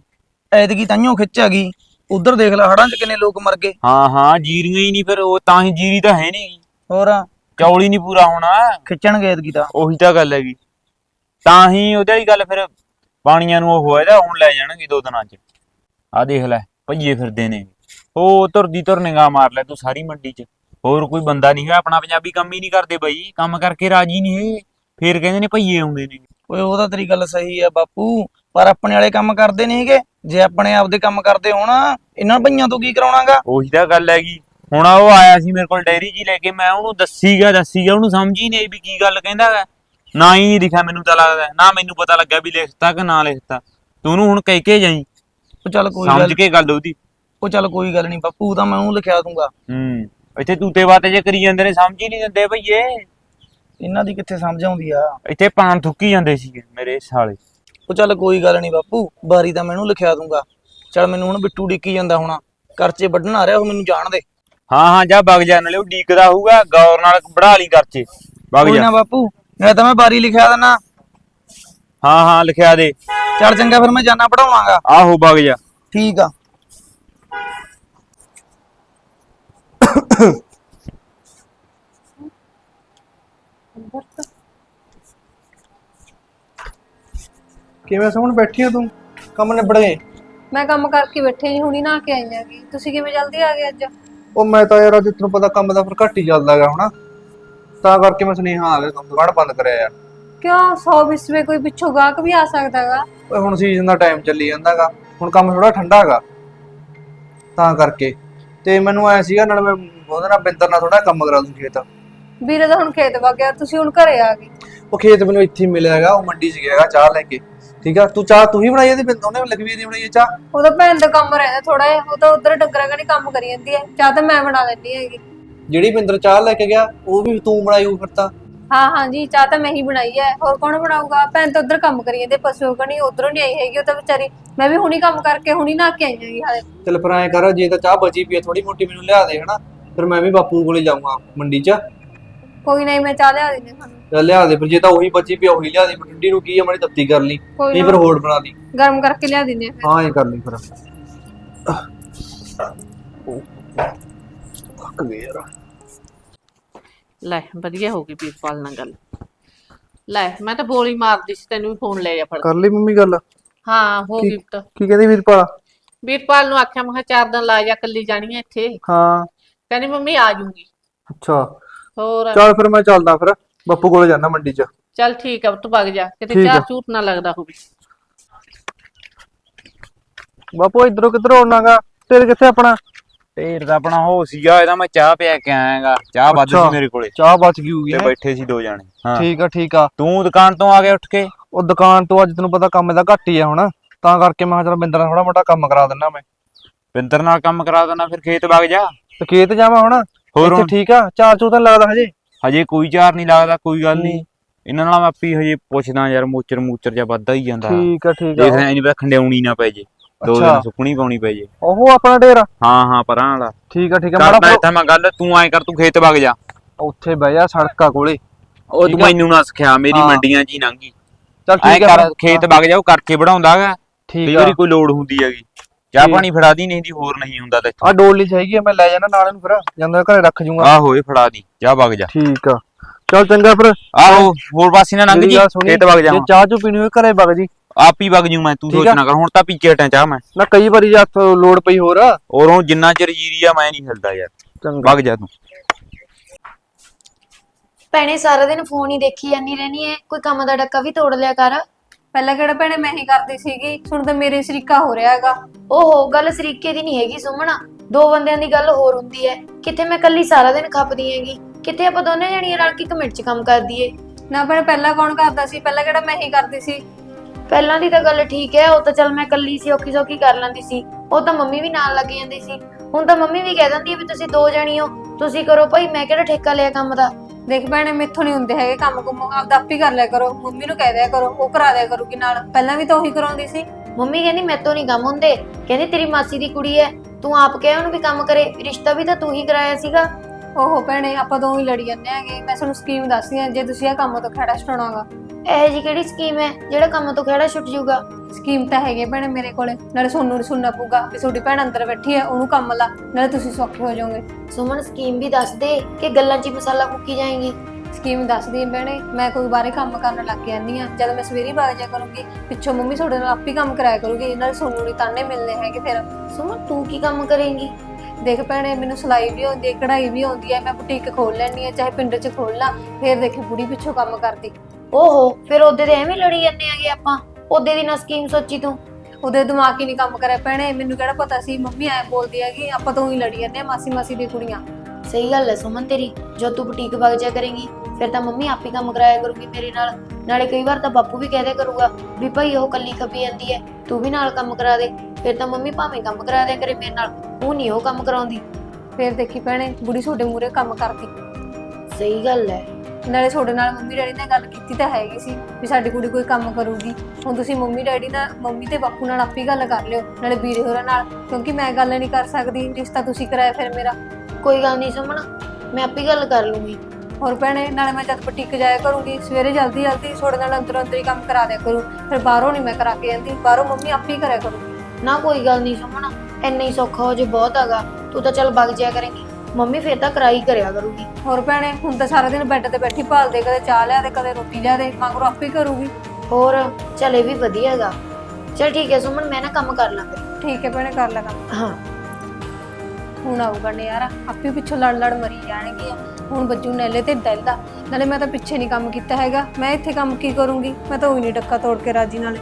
ਐਤਕੀ ਤਾਈਓ ਖਿੱਚ ਆ ਗਈ। ਉਧਰ ਦੇਖ ਲੈ ਹੜਾਂ 'ਚ ਕਿੰਨੇ ਲੋਕ ਮਰ ਗਏ। ਹਾਂ ਹਾਂ ਜੀਰੀਆਂ ਹੀ ਨਹੀਂ ਫਿਰ ਉਹ ਤਾਂ ਹੀ ਜੀਰੀ ਤਾਂ ਹੈ ਨਹੀਂ। ਹੋਰ? ਚੌਲ ਹੀ ਨਹੀਂ ਪੂਰਾ ਹੋਣਾ। ਖਿੱਚਣਗੇ ਐਤਕੀ ਤਾਂ। ਉਹੀ ਤਾਂ ਗੱਲ ਹੈਗੀ। ਤਾਂ ਹੀ ਉਹਦੇ ਵਾਲੀ ਗੱਲ ਫਿਰ ਬਾਣੀਆਂ ਨੂੰ ਉਹ ਹੋਇਆ ਹੁਣ ਲੈ ਜਾਣਗੇ ਦੋ ਦਿਨਾਂ ਚ। ਆ ਦੇਖ ਲੈ। ਭਈਏ ਫਿਰਦੇ ਨੇ। ਉਹ ਤੁਰਦੀ ਤੁਰ ਨਿਗਾਹ ਮਾਰ ਲੈ ਤੂੰ ਸਾਰੀ ਮੰਡੀ ਚ। ਹੋਰ ਕੋਈ ਬੰਦਾ ਨਹੀਂ ਹੈ ਆਪਣਾ ਪੰਜਾਬੀ ਕੰਮ ਹੀ ਨਹੀਂ ਕਰਦੇ ਬਈ। ਕੰਮ ਕਰਕੇ ਰਾਜੀ ਨਹੀਂ ਹੈ ਫੇਰ ਕਹਿੰਦੇ ਨੇ ਭਈਏ ਆਉਂਦੇ ਨੇ। ਓਏ ਉਹ ਤਾਂ ਤੇਰੀ ਗੱਲ ਸਹੀ ਆ ਬਾਪੂ ਪਰ ਆਪਣੇ ਵਾਲੇ ਕੰਮ ਕਰਦੇ ਨਹੀਂ ਹੈਗੇ। ਜੇ ਆਪਣੇ ਆਪਦੇ ਕੰਮ ਕਰਦੇ ਹੋਣ ਇਹਨਾਂ ਭਈਆਂ ਤੋਂ ਕੀ ਕਰਾਉਣਾਗਾ? ਉਹੀ ਤਾਂ ਗੱਲ ਹੈਗੀ। ਹੁਣ ਉਹ ਆਇਆ ਸੀ ਮੇਰੇ ਕੋਲ ਡੈਰੀ ਜੀ ਲੈ ਕੇ ਮੈਂ ਉਹਨੂੰ ਦੱਸੀ ਗਿਆ ਦੱਸੀ ਗਿਆ ਉਹਨੂੰ ਸਮਝ ਹੀ ਨਹੀਂ ਵੀ ਕੀ ਗੱਲ ਕਹਿੰਦਾ ਹੈ ਨਾ ਹੀ ਨਹੀਂ ਦਿਖਿਆ ਮੈਨੂੰ ਤਾਂ ਲੱਗਦਾ ਨਾ ਮੈਨੂੰ ਪਤਾ ਲੱਗਾ ਵੀ ਲਿਖਤਾ ਕਿ ਨਾ ਲਿਖਤਾ। ਤੂੰ ਉਹਨੂੰ ਹੁਣ ਕਹਿ ਕੇ ਜਾਈ। ਉਹ ਚੱਲ ਕੋਈ ਗੱਲ ਸਮਝ ਕੇ ਗੱਲ ਉਹਦੀ। ਉਹ ਚੱਲ ਕੋਈ ਗੱਲ ਨਹੀਂ ਬਾਪੂ ਤਾਂ ਮੈਂ ਉਹਨੂੰ ਲਿਖਿਆ ਦੂੰਗਾ। ਹੂੰ ਇੱਥੇ ਤੂਤੇ ਬਾਤੇ ਜੇ ਕਰੀ ਜਾਂਦੇ ਨੇ ਸਮਝ ਹੀ ਨਹੀਂ ਦਿੰਦੇ ਭਈਏ। ਇਹਨਾਂ ਦੀ ਕਿੱਥੇ ਸਮਝ ਆਉਂਦੀ ਆ? ਇੱਥੇ ਪਾਣ ਥੁੱਕੀ ਜਾਂਦੇ ਸੀਗੇ ਮੇਰੇ ਸਾਲੇ। ਉਹ ਚੱਲ ਕੋਈ ਗੱਲ ਨਹੀਂ ਬਾਪੂ ਬਾਰੀ ਤਾਂ ਮੈਨੂੰ ਲਿਖਿਆ ਦੂੰਗਾ। ਚੱਲ ਮੈਨੂੰ ਹੁਣ ਬਿੱਟੂ ਡਿੱਕੀ ਜਾਂਦਾ ਹੋਣਾ। ਕਰਚੇ ਵੱਢਣ ਆ ਰਿਹਾ ਉਹ ਮੈਨੂੰ ਜਾਣ ਦੇ। ਹਾਂ ਹਾਂ ਜਾ ਵਗ ਜਾ ਨਾਲੇ ਉਹ ਡੀਕਦਾ ਹੋਊਗਾ ਗੌਰ ਨਾਲ ਬੜਾ ਲਈ ਕਰਚੇ। ਵਗ ਕੋਈ ਜਾ। ਨਾ ਬਾਪੂ ਮੈਂ ਤਾਂ ਮੈਂ ਬਾਰੀ ਲਿਖਿਆ ਦਿੰਨਾ। ਹਾਂ ਹਾਂ ਲਿਖਿਆ ਦੇ। ਚੱਲ ਚੰਗਾ ਫਿਰ ਮੈਂ ਜਾਣਾ ਪੜਾਉਣਾਗਾ ਆਹੋ ਵਗ ਜਾ। ਠੀਕ ਆ। ਕਿਵੇਂ ਸਮਣ ਬੈਠੀ ਆ ਤੂੰ? ਕੰਮ ਨਿਬੜ ਗਏ? ਮੈਂ ਕੰਮ ਕਰਕੇ ਬੈਠੇ ਜੀ ਹੁਣੀ ਨਹਾ ਕੇ ਆਈ ਆਂਗੀ ਤੁਸੀਂ ਕਿਵੇਂ ਜਲਦੀ ਆ ਗਏ ਅੱਜ? ਉਹ ਮੈਂ ਤਾਂ ਯਾਰ ਅੱਜ ਤੈਨੂੰ ਪਤਾ ਕੰਮ ਦਾ ਫਿਰ ਘੱਟ ਹੀ ਚੱਲਦਾ ਹੈਗਾ ਹੁਣ ਤਾਂ ਕਰਕੇ ਮੈਂ ਸੁਨੇਹਾ ਆ ਗਿਆ ਕੰਮ ਦੁਕਾਨ ਬੰਦ ਕਰਿਆ ਯਾਰ। ਕਿਉਂ? ਸੌ ਵਿਸਵੇ ਕੋਈ ਪਿੱਛੋਂ ਗਾਹਕ ਵੀ ਆ ਸਕਦਾਗਾ। ਓਏ ਹੁਣ ਸੀਜ਼ਨ ਦਾ ਟਾਈਮ ਚੱਲੀ ਜਾਂਦਾਗਾ। ਹੁਣ ਕੰਮ ਥੋੜਾ ਠੰਡਾ ਹੈਗਾ ਤਾਂ ਕਰਕੇ। ਤੇ ਮੈਨੂੰ ਐ ਸੀਗਾ ਨਾਲ ਮੈਂ ਉਹਦੇ ਨਾਲ ਬਿੰਦਰ ਨਾਲ ਥੋੜਾ ਕੰਮ ਕਰਾ ਦੂੰ ਖੇਤ। ਵੀਰੇ ਤਾਂ ਹੁਣ ਖੇਤ ਵਗ ਗਿਆ ਤੁਸੀਂ ਹੁਣ ਘਰੇ ਆ ਗਏ। ਉਹ ਖੇਤ ਮੈਨੂੰ ਇੱਥੇ ਹੀ ਮਿਲਿਆ ਹੈਗਾ ਉਹ ਮੰਡੀ 'ਚ ਗਿਆ ਹੈਗਾ ਚਾਹ ਲੈ ਕੇ। ਠੀਕ ਆ? ਤੂੰ ਚਾਹ ਤੂੰ ਹੀ ਬਣਾਈ ਇਹਦੀ ਬਿੰਦਰ ਉਹਨੇ ਲਖਵੀਰ ਦੀ ਬਣਾਈ ਹੈ ਚਾਹ? ਉਹਦਾ ਭੈਣ ਦਾ ਕੰਮ ਰਹਿੰਦਾ ਥੋੜਾ ਜਿਹਾ ਉਹ ਤਾਂ ਉਧਰ ਡੰਗਰਾਂ ਕਣੀ ਕੰਮ ਕਰੀ ਜਾਂਦੀ ਹੈ। ਚਾਹ ਤਾਂ ਮੈਂ ਬਣਾ ਲੈਂਦੀ ਹੈਗੀ। ਜਿਹੜੀ ਬਿੰਦਰ ਚਾਹ ਲੈ ਕੇ ਗਿਆ ਉਹ ਵੀ ਤੂੰ ਬਣਾਈ ਉਹ ਫਿਰ ਤਾਂ। ਹਾਂ ਹਾਂ ਜੀ ਚਾਹ ਤਾਂ ਮੈਂ ਹੀ ਬਣਾਈ ਹੈ। ਹੋਰ ਕੌਣ ਬਣਾਊਗਾ? ਭੈਣ ਤਾਂ ਉਧਰ ਕੰਮ ਕਰੀ ਜਾਂਦੇ ਪਸ਼ੂ ਕਣੀ ਉਧਰੋਂ ਨਹੀਂ ਆਈ ਹੈਗੀ ਉਹ ਤਾਂ ਵਿਚਾਰੀ ਮੈਂ ਵੀ ਹੁਣੀ ਕੰਮ ਕਰਕੇ ਹੁਣੀ ਨਹਾ ਕੇ ਆਈ ਹੈਗੀ ਹਾਲੇ। ਚੱਲ ਫਿਰ ਐਂ ਕਰ ਜੇ ਤਾਂ ਚਾਹ ਬਚੀ ਪਈ ਥੋੜੀ ਮੋਟੀ ਮੈਨੂੰ ਲਿਆ ਦੇ ਹਨਾ? ਫਿਰ ਮੈਂ ਵੀ ਬਾਪੂ ਕੋਲੇ ਜਾਊਂਗਾ ਮੰਡੀ 'ਚ। ਕੋਈ ਨਹੀਂ ਮੈਂ ਚਾਹ ਲਿਆ ਦਿੰਦੀ ਤੁਹਾਨੂੰ। ਚੱਲ ਲਿਆ ਦੇ ਫਿਰ ਜੇ ਤਾਂ ਉਹੀ ਬਚੀ ਪਈ ਉਹੀ ਲਿਆ ਦੇ ਫਿਰ ਠੰਡੀ ਨੂੰ ਕੀ ਆ ਮਾੜੀ ਤੱਤੀ ਕਰ ਲਈ। ਕੋਈ ਨਹੀਂ ਨਾ। ਫਿਰ ਹੋਰ ਬਣਾ ਲਈ। ਗਰਮ ਕਰਕੇ ਲਿਆ ਦਿੰਦੇ ਆ ਫਿਰ। ਹਾਂ ਇਹ ਕਰ ਲਈ ਫਿਰ। ਥੱਕ ਗਏ ਯਾਰ। ਲੈ ਵਧੀਆ ਹੋ ਗਈ ਵੀਰਪਾਲ ਨਾਲ ਗੱਲ। ਲੈ ਮੈਂ ਤਾਂ ਬੋਲੀ ਮਾਰਦੀ ਸੀ ਤੈਨੂੰ ਵੀ ਫੋਨ ਲੈ ਜਾ ਫੜ। ਕਰ ਲਈ ਮੰਮੀ ਗੱਲ? ਹਾਂ ਹੋ ਗਈ ਤਾਂ। ਕੀ ਕਹਿੰਦੀ ਵੀਰਪਾਲ? ਵੀਰਪਾਲ ਨੂੰ ਆਖਿਆ ਮੈਂ ਕਿਹਾ ਚਾਰ ਦਿਨ ਲਾ ਜਾ ਕੱਲੀ ਜਾਣੀ ਆ ਇੱਥੇ। ਹਾਂ। ਕਹਿੰਦੀ ਮੰਮੀ ਆ ਜਾਊਂਗੀ ਅੱਛਾ। ਹੋਰ। ਚੱਲ ਫਿਰ ਮੈਂ ਚੱਲਦਾ ਫਿਰ ਬੱਪੂ ਕੋਲੇ ਜਾਣਾ ਮੰਡੀ 'ਚ। ਚੱਲ ਠੀਕ ਆ ਤੂੰ ਵਗ ਜਾ ਕਿਤੇ ਠੀਕ ਚਾਹ। ਚੂਟ ਨਾ ਲੱਗਦਾ ਹੋਵੇ। ਬਾਪੂ ਇਧਰੋਂ ਕਿੱਧਰੋਂ ਆਉਣਾਗਾ? ਤੇਰੇ ਕਿੱਥੇ ਆਪਣਾ? ਢੇਰ ਦਾ ਆਪਣਾ ਹੋ ਸੀਗਾ ਇਹਦਾ ਮੈਂ ਚਾਹ ਪਿਆ ਕੇ ਆਇਆਗਾ। ਚਾਹ ਵੱਧ। ਸੀ ਮੇਰੇ ਕੋਲੇ। ਚਾਹ ਬਚ ਗਈ ਹੋਊਗੀ ਤੇ ਹੈਂ? ਬੈਠੇ ਸੀ ਦੋ ਜਾਣੇ ਹਾਂ। ਠੀਕ ਆ ਠੀਕ ਆ। ਤੂੰ ਦੁਕਾਨ ਤੋਂ ਆ ਗਿਆ ਉੱਠ ਕੇ? ਉਹ ਦੁਕਾਨ ਤੋਂ ਅੱਜ ਤੈਨੂੰ ਪਤਾ ਕੰਮ ਇਹਦਾ ਘੱਟ ਹੀ ਆ ਹੁਣ। ਤਾਂ ਕਰਕੇ ਮੈਂ ਕਿਹਾ ਚੱਲ ਬਿੰਦਰ ਨਾਲ ਥੋੜਾ ਮੋਟਾ ਕੰਮ ਕਰਾ ਦਿੰਦਾ ਮੈਂ। ਪਿੰਦਰ ਨਾਲ ਕੰਮ ਕਰਾ ਦੇਣਾ ਫਿਰ ਖੇਤ ਵਗ ਜਾ। ਤੇ ਖੇਤ ਜਾਵਾਂ ਹੁਣ? ਹੋਰ ਇੱਥੇ ਹੁਣ? ਠੀਕ ਆ? ਚਾਰ ਚੂ ਤਾਂ ਲੱਗਦਾ ਹਜੇ? ਹਜੇ ਕੋਈ ਚਾਰ ਨਹੀਂ ਲੱਗਦਾ ਕੋਈ ਗੱਲ ਨਹੀਂ ਇਹਨਾਂ ਨਾਲ ਮੈਂ ਆਪੀ ਹਜੇ ਪੁੱਛਦਾ ਯਾਰ ਮੋਚਰ ਮੂਚਰ ਜਾਂ ਵੱਧਦਾ ਹੀ ਜਾਂਦਾ। ਠੀਕ ਆ ਠੀਕ ਆ। ਦੇਖਦੇ ਐ ਨਹੀਂ ਪਤਾ ਖੰਡਿਆਉਣੀ ਨਾ ਪੈ ਜੇ। ਦੋ ਅੱਛਾ। ਦਿਨ ਸੁੱਕਣੀ ਪਾਉਣੀ ਪੈ ਜੇ। ਉਹ ਆਪਣਾ ਡੇਰਾ? ਹਾਂ ਹਾਂ ਪਰਾਂ ਵਾਲਾ। ਠੀਕ ਆ ਠੀਕ ਆ ਮਾੜਾ ਕਰਦਾ ਇੱਥੇ ਮੈਂ ਗੱਲ ਤੂੰ ਐਂ ਕਰ ਤੂੰ ਖੇਤ ਵਗ ਜਾ। ਉੱਥੇ ਬਹਿ ਜਾ ਸੜਕਾਂ ਕੋਲੇ। ਉਹ ਠੀਕ ਤੂੰ ਆ। ਮੈਨੂੰ ਨਾ ਸਿਖਿਆ ਮੇਰੀ ਹਾਂ। ਮੰਡੀਆਂ 'ਚ ਹੀ ਲੰਘੀ ਚੱਲ ਐਂ ਠੀਕ ਆ ਕਰ। ਖੇਤ ਵਗ ਜਾ ਉਹ ਕਰਕੇ ਬਣਾਉਂਦਾਗਾ ਠੀਕ ਕਈ ਆ। ਵਾਰੀ ਕੋਈ ਲੋੜ ਹੁੰਦੀ ਹੈਗੀ। ਚਾਹ ਠੀਕ। ਪਾਣੀ ਫੜਾ ਦੀ ਨਹੀਂ ਦੀ ਹੋਰ ਨਹੀਂ ਹੁੰਦਾ ਤੇ ਆ ਡੋਲ ਚਾਹੀਦੀ ਆ ਮੈਂ ਲੈ ਜਾਣਾ ਨਾਲ ਇਹਨੂੰ ਫਿਰ। ਜਾਂਦਾ ਘਰੇ ਰੱਖ ਜੂੰਗਾ। ਆਹੋ ਇਹ ਫੜਾ ਦੀ ਜਾ ਵਗ ਜਾ। ਠੀਕ ਆ। ਚੱਲ ਚੰਗਾ ਫਿਰ। ਆਹੋ ਹੋਰ ਪਾਸੇ ਨਾ ਲੰਘ ਮੇਰੀ ਜੀ ਗੱਲ ਸੁਣੀ, ਖੇਤ ਵਗ ਜਾ ਜੇ ਚਾਹ ਚੂ ਪੀਣੀ ਹੋਵੇ ਘਰੇ ਵਗ ਜੀ। ਆਪ ਹੀ ਵਗ ਜੂ ਮੈਂ ਤੂੰ ਠੀਕ ਸੋਚ। ਨਾ ਕਰ ਹੁਣ ਤਾਂ ਪੀ ਕੇ ਹਟਾਂ ਚਾਹ ਮੈਂ। ਨਾ ਕਈ ਵਾਰੀ ਜਾਂ ਹੱਥ ਲੋੜ ਪਈ ਹੋਰ। ਔਰੋਂ ਜਿੰਨਾ ਚਿਰ ਜੀਰੀ ਆ ਮੈਂ ਨਹੀਂ ਹਿਲਦਾ ਯਾਰ। ਚੰਗਾ। ਵਗ ਜਾ ਤੂੰ। ਭੈਣੇ ਸਾਰਾ ਦਿਨ ਫੋਨ ਹੀ ਦੇਖੀ ਜਾਂਦੀ ਰਹਿਣੀ ਐ। ਕੋਈ ਕੰਮ ਦਾ ਡੱਕਾ ਵੀ ਤੋੜ ਲਿਆ ਕਰ। ਪਹਿਲਾਂ ਕਿਹੜਾ ਭੈਣੇ ਮੈਂ ਹੀ ਕਰਦੀ ਸੀਗੀ ਹੁਣ ਤਾਂ ਮੇਰੇ ਸ਼ਰੀਕਾ ਹੋ ਰਿਹਾ ਹੈਗਾ। ਓਹੋ ਗੱਲ ਸਰੀਕੇ ਦੀ ਨਹੀਂ ਹੈਗੀ ਸੁਮਣਾ ਦੋ ਬੰਦਿਆਂ ਦੀ ਗੱਲ ਹੋਰ ਹੁੰਦੀ ਐ। ਕਿਤੇ ਮੈਂ ਕੱਲੀ ਸਾਰਾ ਦਿਨ ਖੱਪਦੀ ਹੈਗੀ? ਕਿਤੇ ਆਪਾਂ ਦੋਨੇ ਜਣੀਆਂ ਰਲ ਕੇ ਇੱਕ ਮਿੰਟ 'ਚ ਕੰਮ ਕਰਦੀ ਏ ਨਾ ਭੈਣੇ ਪਹਿਲਾਂ ਕੌਣ ਕਰਦਾ ਸੀ? ਪਹਿਲਾਂ ਕਿਹੜਾ ਮੈਂ ਹੀ ਕਰਦੀ ਸੀ? ਪਹਿਲਾਂ ਦੀ ਤਾਂ ਗੱਲ ਠੀਕ ਹੈ ਉਹ ਤਾਂ ਚੱਲ ਮੈਂ ਕੱਲੀ ਸੀ ਔਖੀ ਸੌਖੀ ਕਰ ਲੈਂਦੀ ਸੀ। ਉਹ ਤਾਂ ਮੰਮੀ ਵੀ ਨਾਲ ਲੱਗ ਜਾਂਦੀ ਸੀ। ਹੁਣ ਤਾਂ ਮੰਮੀ ਵੀ ਕਹਿ ਦਿੰਦੀ ਹੈ ਵੀ ਤੁਸੀਂ ਦੋ ਜਣੀ ਹੋ ਤੁਸੀਂ ਕਰੋ ਭਾਈ ਮੈਂ ਕਿਹੜਾ ਠੇਕਾ ਲਿਆ ਕੰਮ ਦਾ? ਦੇਖ ਭੈਣੇ ਮੈਥੋਂ ਨਹੀਂ ਹੁੰਦੇ ਹੈਗੇ ਕੰਮ ਕੁਮ ਆਪਦਾ ਆਪ ਹੀ ਕਰ ਲਿਆ ਕਰੋ। ਮੰਮੀ ਨੂੰ ਕਹਿ ਦਿਆ ਕਰੋ ਉਹ ਕਰਾ ਦਿਆ ਕਰੂਗੀ ਨਾਲ। ਪਹਿਲਾਂ ਵੀ ਤਾਂ ਉਹੀ ਕਰਾਉਂਦੀ ਸੀ। ਮੰਮੀ ਕਹਿੰਦੀ ਮੈਥੋਂ ਨਹੀਂ ਕੰਮ ਹੁੰਦੇ। ਕਹਿੰਦੀ ਤੇਰੀ ਮਾਸੀ ਦੀ ਕੁੜੀ ਹੈ ਤੂੰ ਆਪ ਕਹਿ ਉਹਨੂੰ ਵੀ ਕੰਮ ਕਰੇ। ਰਿਸ਼ਤਾ ਵੀ ਤਾਂ ਤੂੰ ਹੀ ਕਰਾਇਆ ਸੀਗਾ। ਓਹੋ ਭੈਣੇ ਆਪਾਂ ਦੋਵੇਂ ਹੀ ਲੜੀ ਜਾਂਦੇ ਆਂਗੇ ਮੈਂ ਤੁਹਾਨੂੰ ਸਕੀਮ ਦੱਸਦੀ ਆ ਜੇ ਤੁਸੀਂ ਇਹ ਕੰਮ ਤੋਂ ਖੜਾ ਛਡਾਉਣਾਗਾ। ਇਹ ਜੀ ਕਿਹੜੀ ਸਕੀਮ ਹੈ? ਜਿਹੜਾ ਕੰਮ ਤੋਂ ਖੜਾ ਛੁੱਟ ਜਾਊਗਾ। ਸਕੀਮ ਤਾਂ ਹੈਗੀ ਭੈਣੇ ਮੇਰੇ ਕੋਲੇ। ਨਾਲੇ ਸੋਨੂੰ ਨੂੰ ਸੁਣਨਾ ਪਊਗਾ ਵੀ ਤੁਹਾਡੀ ਭੈਣ ਅੰਦਰ ਬੈਠੀ ਹੈ ਉਹਨੂੰ ਕੰਮ ਲਾ ਨਾਲੇ ਤੁਸੀਂ ਸੌਖੇ ਹੋ ਜਾਓਗੇ। ਸੁਮਨ ਸਕੀਮ ਵੀ ਦੱਸ ਦੇ ਕਿ ਗੱਲਾਂ 'ਚ ਹੀ ਮਸਾਲਾ ਫੂਕੀ ਜਾਏਗੀ। ਸਕੀਮ ਦੱਸਦੀ ਆ ਭੈਣੇ ਮੈਂ ਕੋਈ ਬਾਰੇ ਕੰਮ ਕਰਨ ਲੱਗ ਜਾਂਦੀ ਆ। ਜਦ ਮੈਂ ਸਵੇਰੇ ਵਗ ਜਾ ਕਰੂੰਗੀ ਪਿੱਛੋਂ ਮੰਮੀ ਤੁਹਾਡੇ ਨਾਲ ਆਪੇ ਕੰਮ ਕਰਾਇਆ ਕਰੂਗੀ ਨਾਲੇ ਸੋਨੂੰ ਨੂੰ ਤਾਨੇ ਮਿਲਨੇ ਹੈਗੇ ਫਿਰ। ਸੁਮਨ ਤੂੰ ਕੀ ਕੰਮ ਕਰੇਂਗੀ? ਦੇਖ ਭੈਣੇ ਮੈਨੂੰ ਸਿਲਾਈ ਵੀ ਆਉਂਦੀ ਹੈ ਕਢਾਈ ਵੀ ਆਉਂਦੀ ਹੈ ਮੈਂ ਬੁਟੀਕ ਖੋਲ ਲੈਣੀ ਹੈ ਚਾਹੇ ਪਿੰਡ 'ਚ ਖੋਲ ਲਾਂ ਫਿਰ ਦੇਖੀ ਬੁੜੀ ਪਿੱਛੋਂ ਕੰਮ ਕਰਦੀ। ਓਹੋ ਫਿਰ ਉਹਦੇ ਤੇ ਐਵੇਂ ਲੜੀ ਜਾਂਦੇ ਆਗੇ ਆਪਾਂ ਉਹਦੇ ਦੀ ਨਾ ਸਕੀਮ ਸੋਚੀ ਤੂੰ। ਉਹਦੇ ਦਿਮਾਗ ਹੀ ਨਹੀਂ ਕੰਮ ਕਰਿਆ ਭੈਣੇ ਮੈਨੂੰ ਕਿਹੜਾ ਪਤਾ ਸੀ ਮੰਮੀ ਐ ਬੋਲਦੀ ਹੈਗੀ ਆਪਾਂ ਤੋਂ ਹੀ ਲੜੀ ਜਾਂਦੇ ਆ ਮਾਸੀ ਮਾਸੀ ਦੀ ਕੁੜੀਆਂ। ਸਹੀ ਗੱਲ ਹੈ ਸੁਮਨ ਤੇਰੀ ਜੋ ਤੂੰ ਬੁਟੀਕ ਵਗ ਜਾ ਕਰੇਂਗੀ ਫਿਰ ਤਾਂ ਮੰਮੀ ਆਪ ਕੰਮ ਕਰਾਇਆ ਕਰੂਗੀ ਮੇਰੇ ਨਾਲ। ਨਾਲੇ ਕਈ ਵਾਰ ਤਾਂ ਬਾਪੂ ਵੀ ਕਹਿ ਦਿਆ ਕਰੂਗਾ ਵੀ ਭਾਈ ਉਹ ਕੱਲੀ ਖੱਪੀ ਜਾਂਦੀ ਹੈ ਤੂੰ ਵੀ ਨਾਲ ਕੰਮ ਕਰਾ ਦੇ। ਫਿਰ ਤਾਂ ਮੰਮੀ ਭਾਵੇਂ ਕੰਮ ਕਰਾ ਦਿਆ ਕਰੇ ਮੇਰੇ ਨਾਲ ਉਹ ਨਹੀਂ ਉਹ ਕੰਮ ਕਰਾਉਂਦੀ। ਫਿਰ ਦੇਖੀ ਭੈਣੇ ਬੁੜੀ ਤੁਹਾਡੇ ਮੂਰੇ ਕੰਮ ਕਰਦੀ। ਸਹੀ ਗੱਲ ਹੈ। ਨਾਲੇ ਤੁਹਾਡੇ ਨਾਲ ਮੰਮੀ ਡੈਡੀ ਨੇ ਗੱਲ ਕੀਤੀ ਤਾਂ ਹੈਗੀ ਸੀ ਵੀ ਸਾਡੀ ਕੁੜੀ ਕੋਈ ਕੰਮ ਕਰੂਗੀ। ਹੁਣ ਤੁਸੀਂ ਮੰਮੀ ਡੈਡੀ ਨਾਲ ਮੰਮੀ ਤੇ ਬਾਪੂ ਨਾਲ ਆਪੇ ਗੱਲ ਕਰ ਲਿਓ ਨਾਲੇ ਵੀਰੇ ਹੋਰਾਂ ਨਾਲ ਕਿਉਂਕਿ ਮੈਂ ਗੱਲ ਨਹੀਂ ਕਰ ਸਕਦੀ ਰਿਸ਼ਤਾ ਤੁਸੀਂ ਕਰਾਇਆ ਫਿਰ ਮੇਰਾ। ਕੋਈ ਗੱਲ ਨਹੀਂ ਸੁਮਨ ਮੈਂ ਆਪੇ ਗੱਲ ਕਰ ਲੂੰਗੀ। ਹੋਰ ਭੈਣੇ ਨਾਲੇ ਮੈਂ ਜਦ ਬੁਟੀਕ ਜਾਇਆ ਕਰੂੰਗੀ ਸਵੇਰੇ ਜਲਦੀ ਜਲਦੀ ਤੁਹਾਡੇ ਨਾਲ ਅੰਦਰੋਂ ਅੰਦਰ ਹੀ ਕੰਮ ਕਰਾ ਦਿਆ ਕਰੂ ਫਿਰ ਬਾਹਰੋਂ ਨਹੀਂ ਮੈਂ ਕਰਾ ਕੇ ਜਾਂਦੀ ਬਾਹਰੋਂ ਮੰਮੀ ਆਪੇ ਹੀ ਕਰਿਆ ਕਰੂ ਨਾ ਕੋਈ ਗੱਲ ਨਹੀਂ ਸੁਮਨ ਇੰਨਾ ਹੀ ਸੌਖਾ ਹੋ ਜੇ ਬਹੁਤ ਹੈਗਾ ਤੂੰ ਤਾਂ ਚੱਲ ਵਗ ਜਾ ਕਰੇਂਗੀ। ਮੰਮੀ ਫਿਰ ਤਾਂ ਕਰਾਈ ਕਰਿਆ ਕਰੂਗੀ। ਹੋਰ ਭੈਣੇ ਹੁਣ ਤਾਂ ਸਾਰਾ ਦਿਨ ਬੈੱਡ ਤੇ ਬੈਠੀ ਭਾਲਦੇ ਕਦੇ ਚਾਹ ਲਿਆ ਦੇ ਕਦੇ ਰੋਟੀ ਲਿਆ ਦੇ ਮਗਰੋਂ ਆਪੇ ਕਰੂਗੀ। ਹੋਰ ਚੱਲ ਵੀ ਵਧੀਆ ਹੈਗਾ। ਚੱਲ ਠੀਕ ਹੈ ਸੁਮਨ ਮੈਂ ਨਾ ਕੰਮ ਕਰ ਲਾਂ ਫਿਰ। ਠੀਕ ਹੈ ਭੈਣੇ ਕਰ ਲੈ ਕੰਮ। ਹਾਂ। ਹੁਣ ਆਊਗਾ ਨਜ਼ਾਰਾ ਆਪੇ ਪਿੱਛੋਂ ਲੜ ਲੜ ਮਰੀ ਜਾਣਗੇ ਹੁਣ ਬੱਜੂ ਨੇਲੇ ਤੇ ਡੈਲਦਾ ਨਾਲੇ ਮੈਂ ਤਾਂ ਪਿੱਛੇ ਨਹੀਂ ਕੰਮ ਕੀਤਾ ਹੈਗਾ। ਮੈਂ ਇੱਥੇ ਕੰਮ ਕੀ ਕਰੂੰਗੀ? ਮੈਂ ਤਾਂ ਉਹੀ ਨਹੀਂ ਡੱਕਾ ਤੋੜ ਕੇ ਰਾਜੀ ਨਾਲੇ।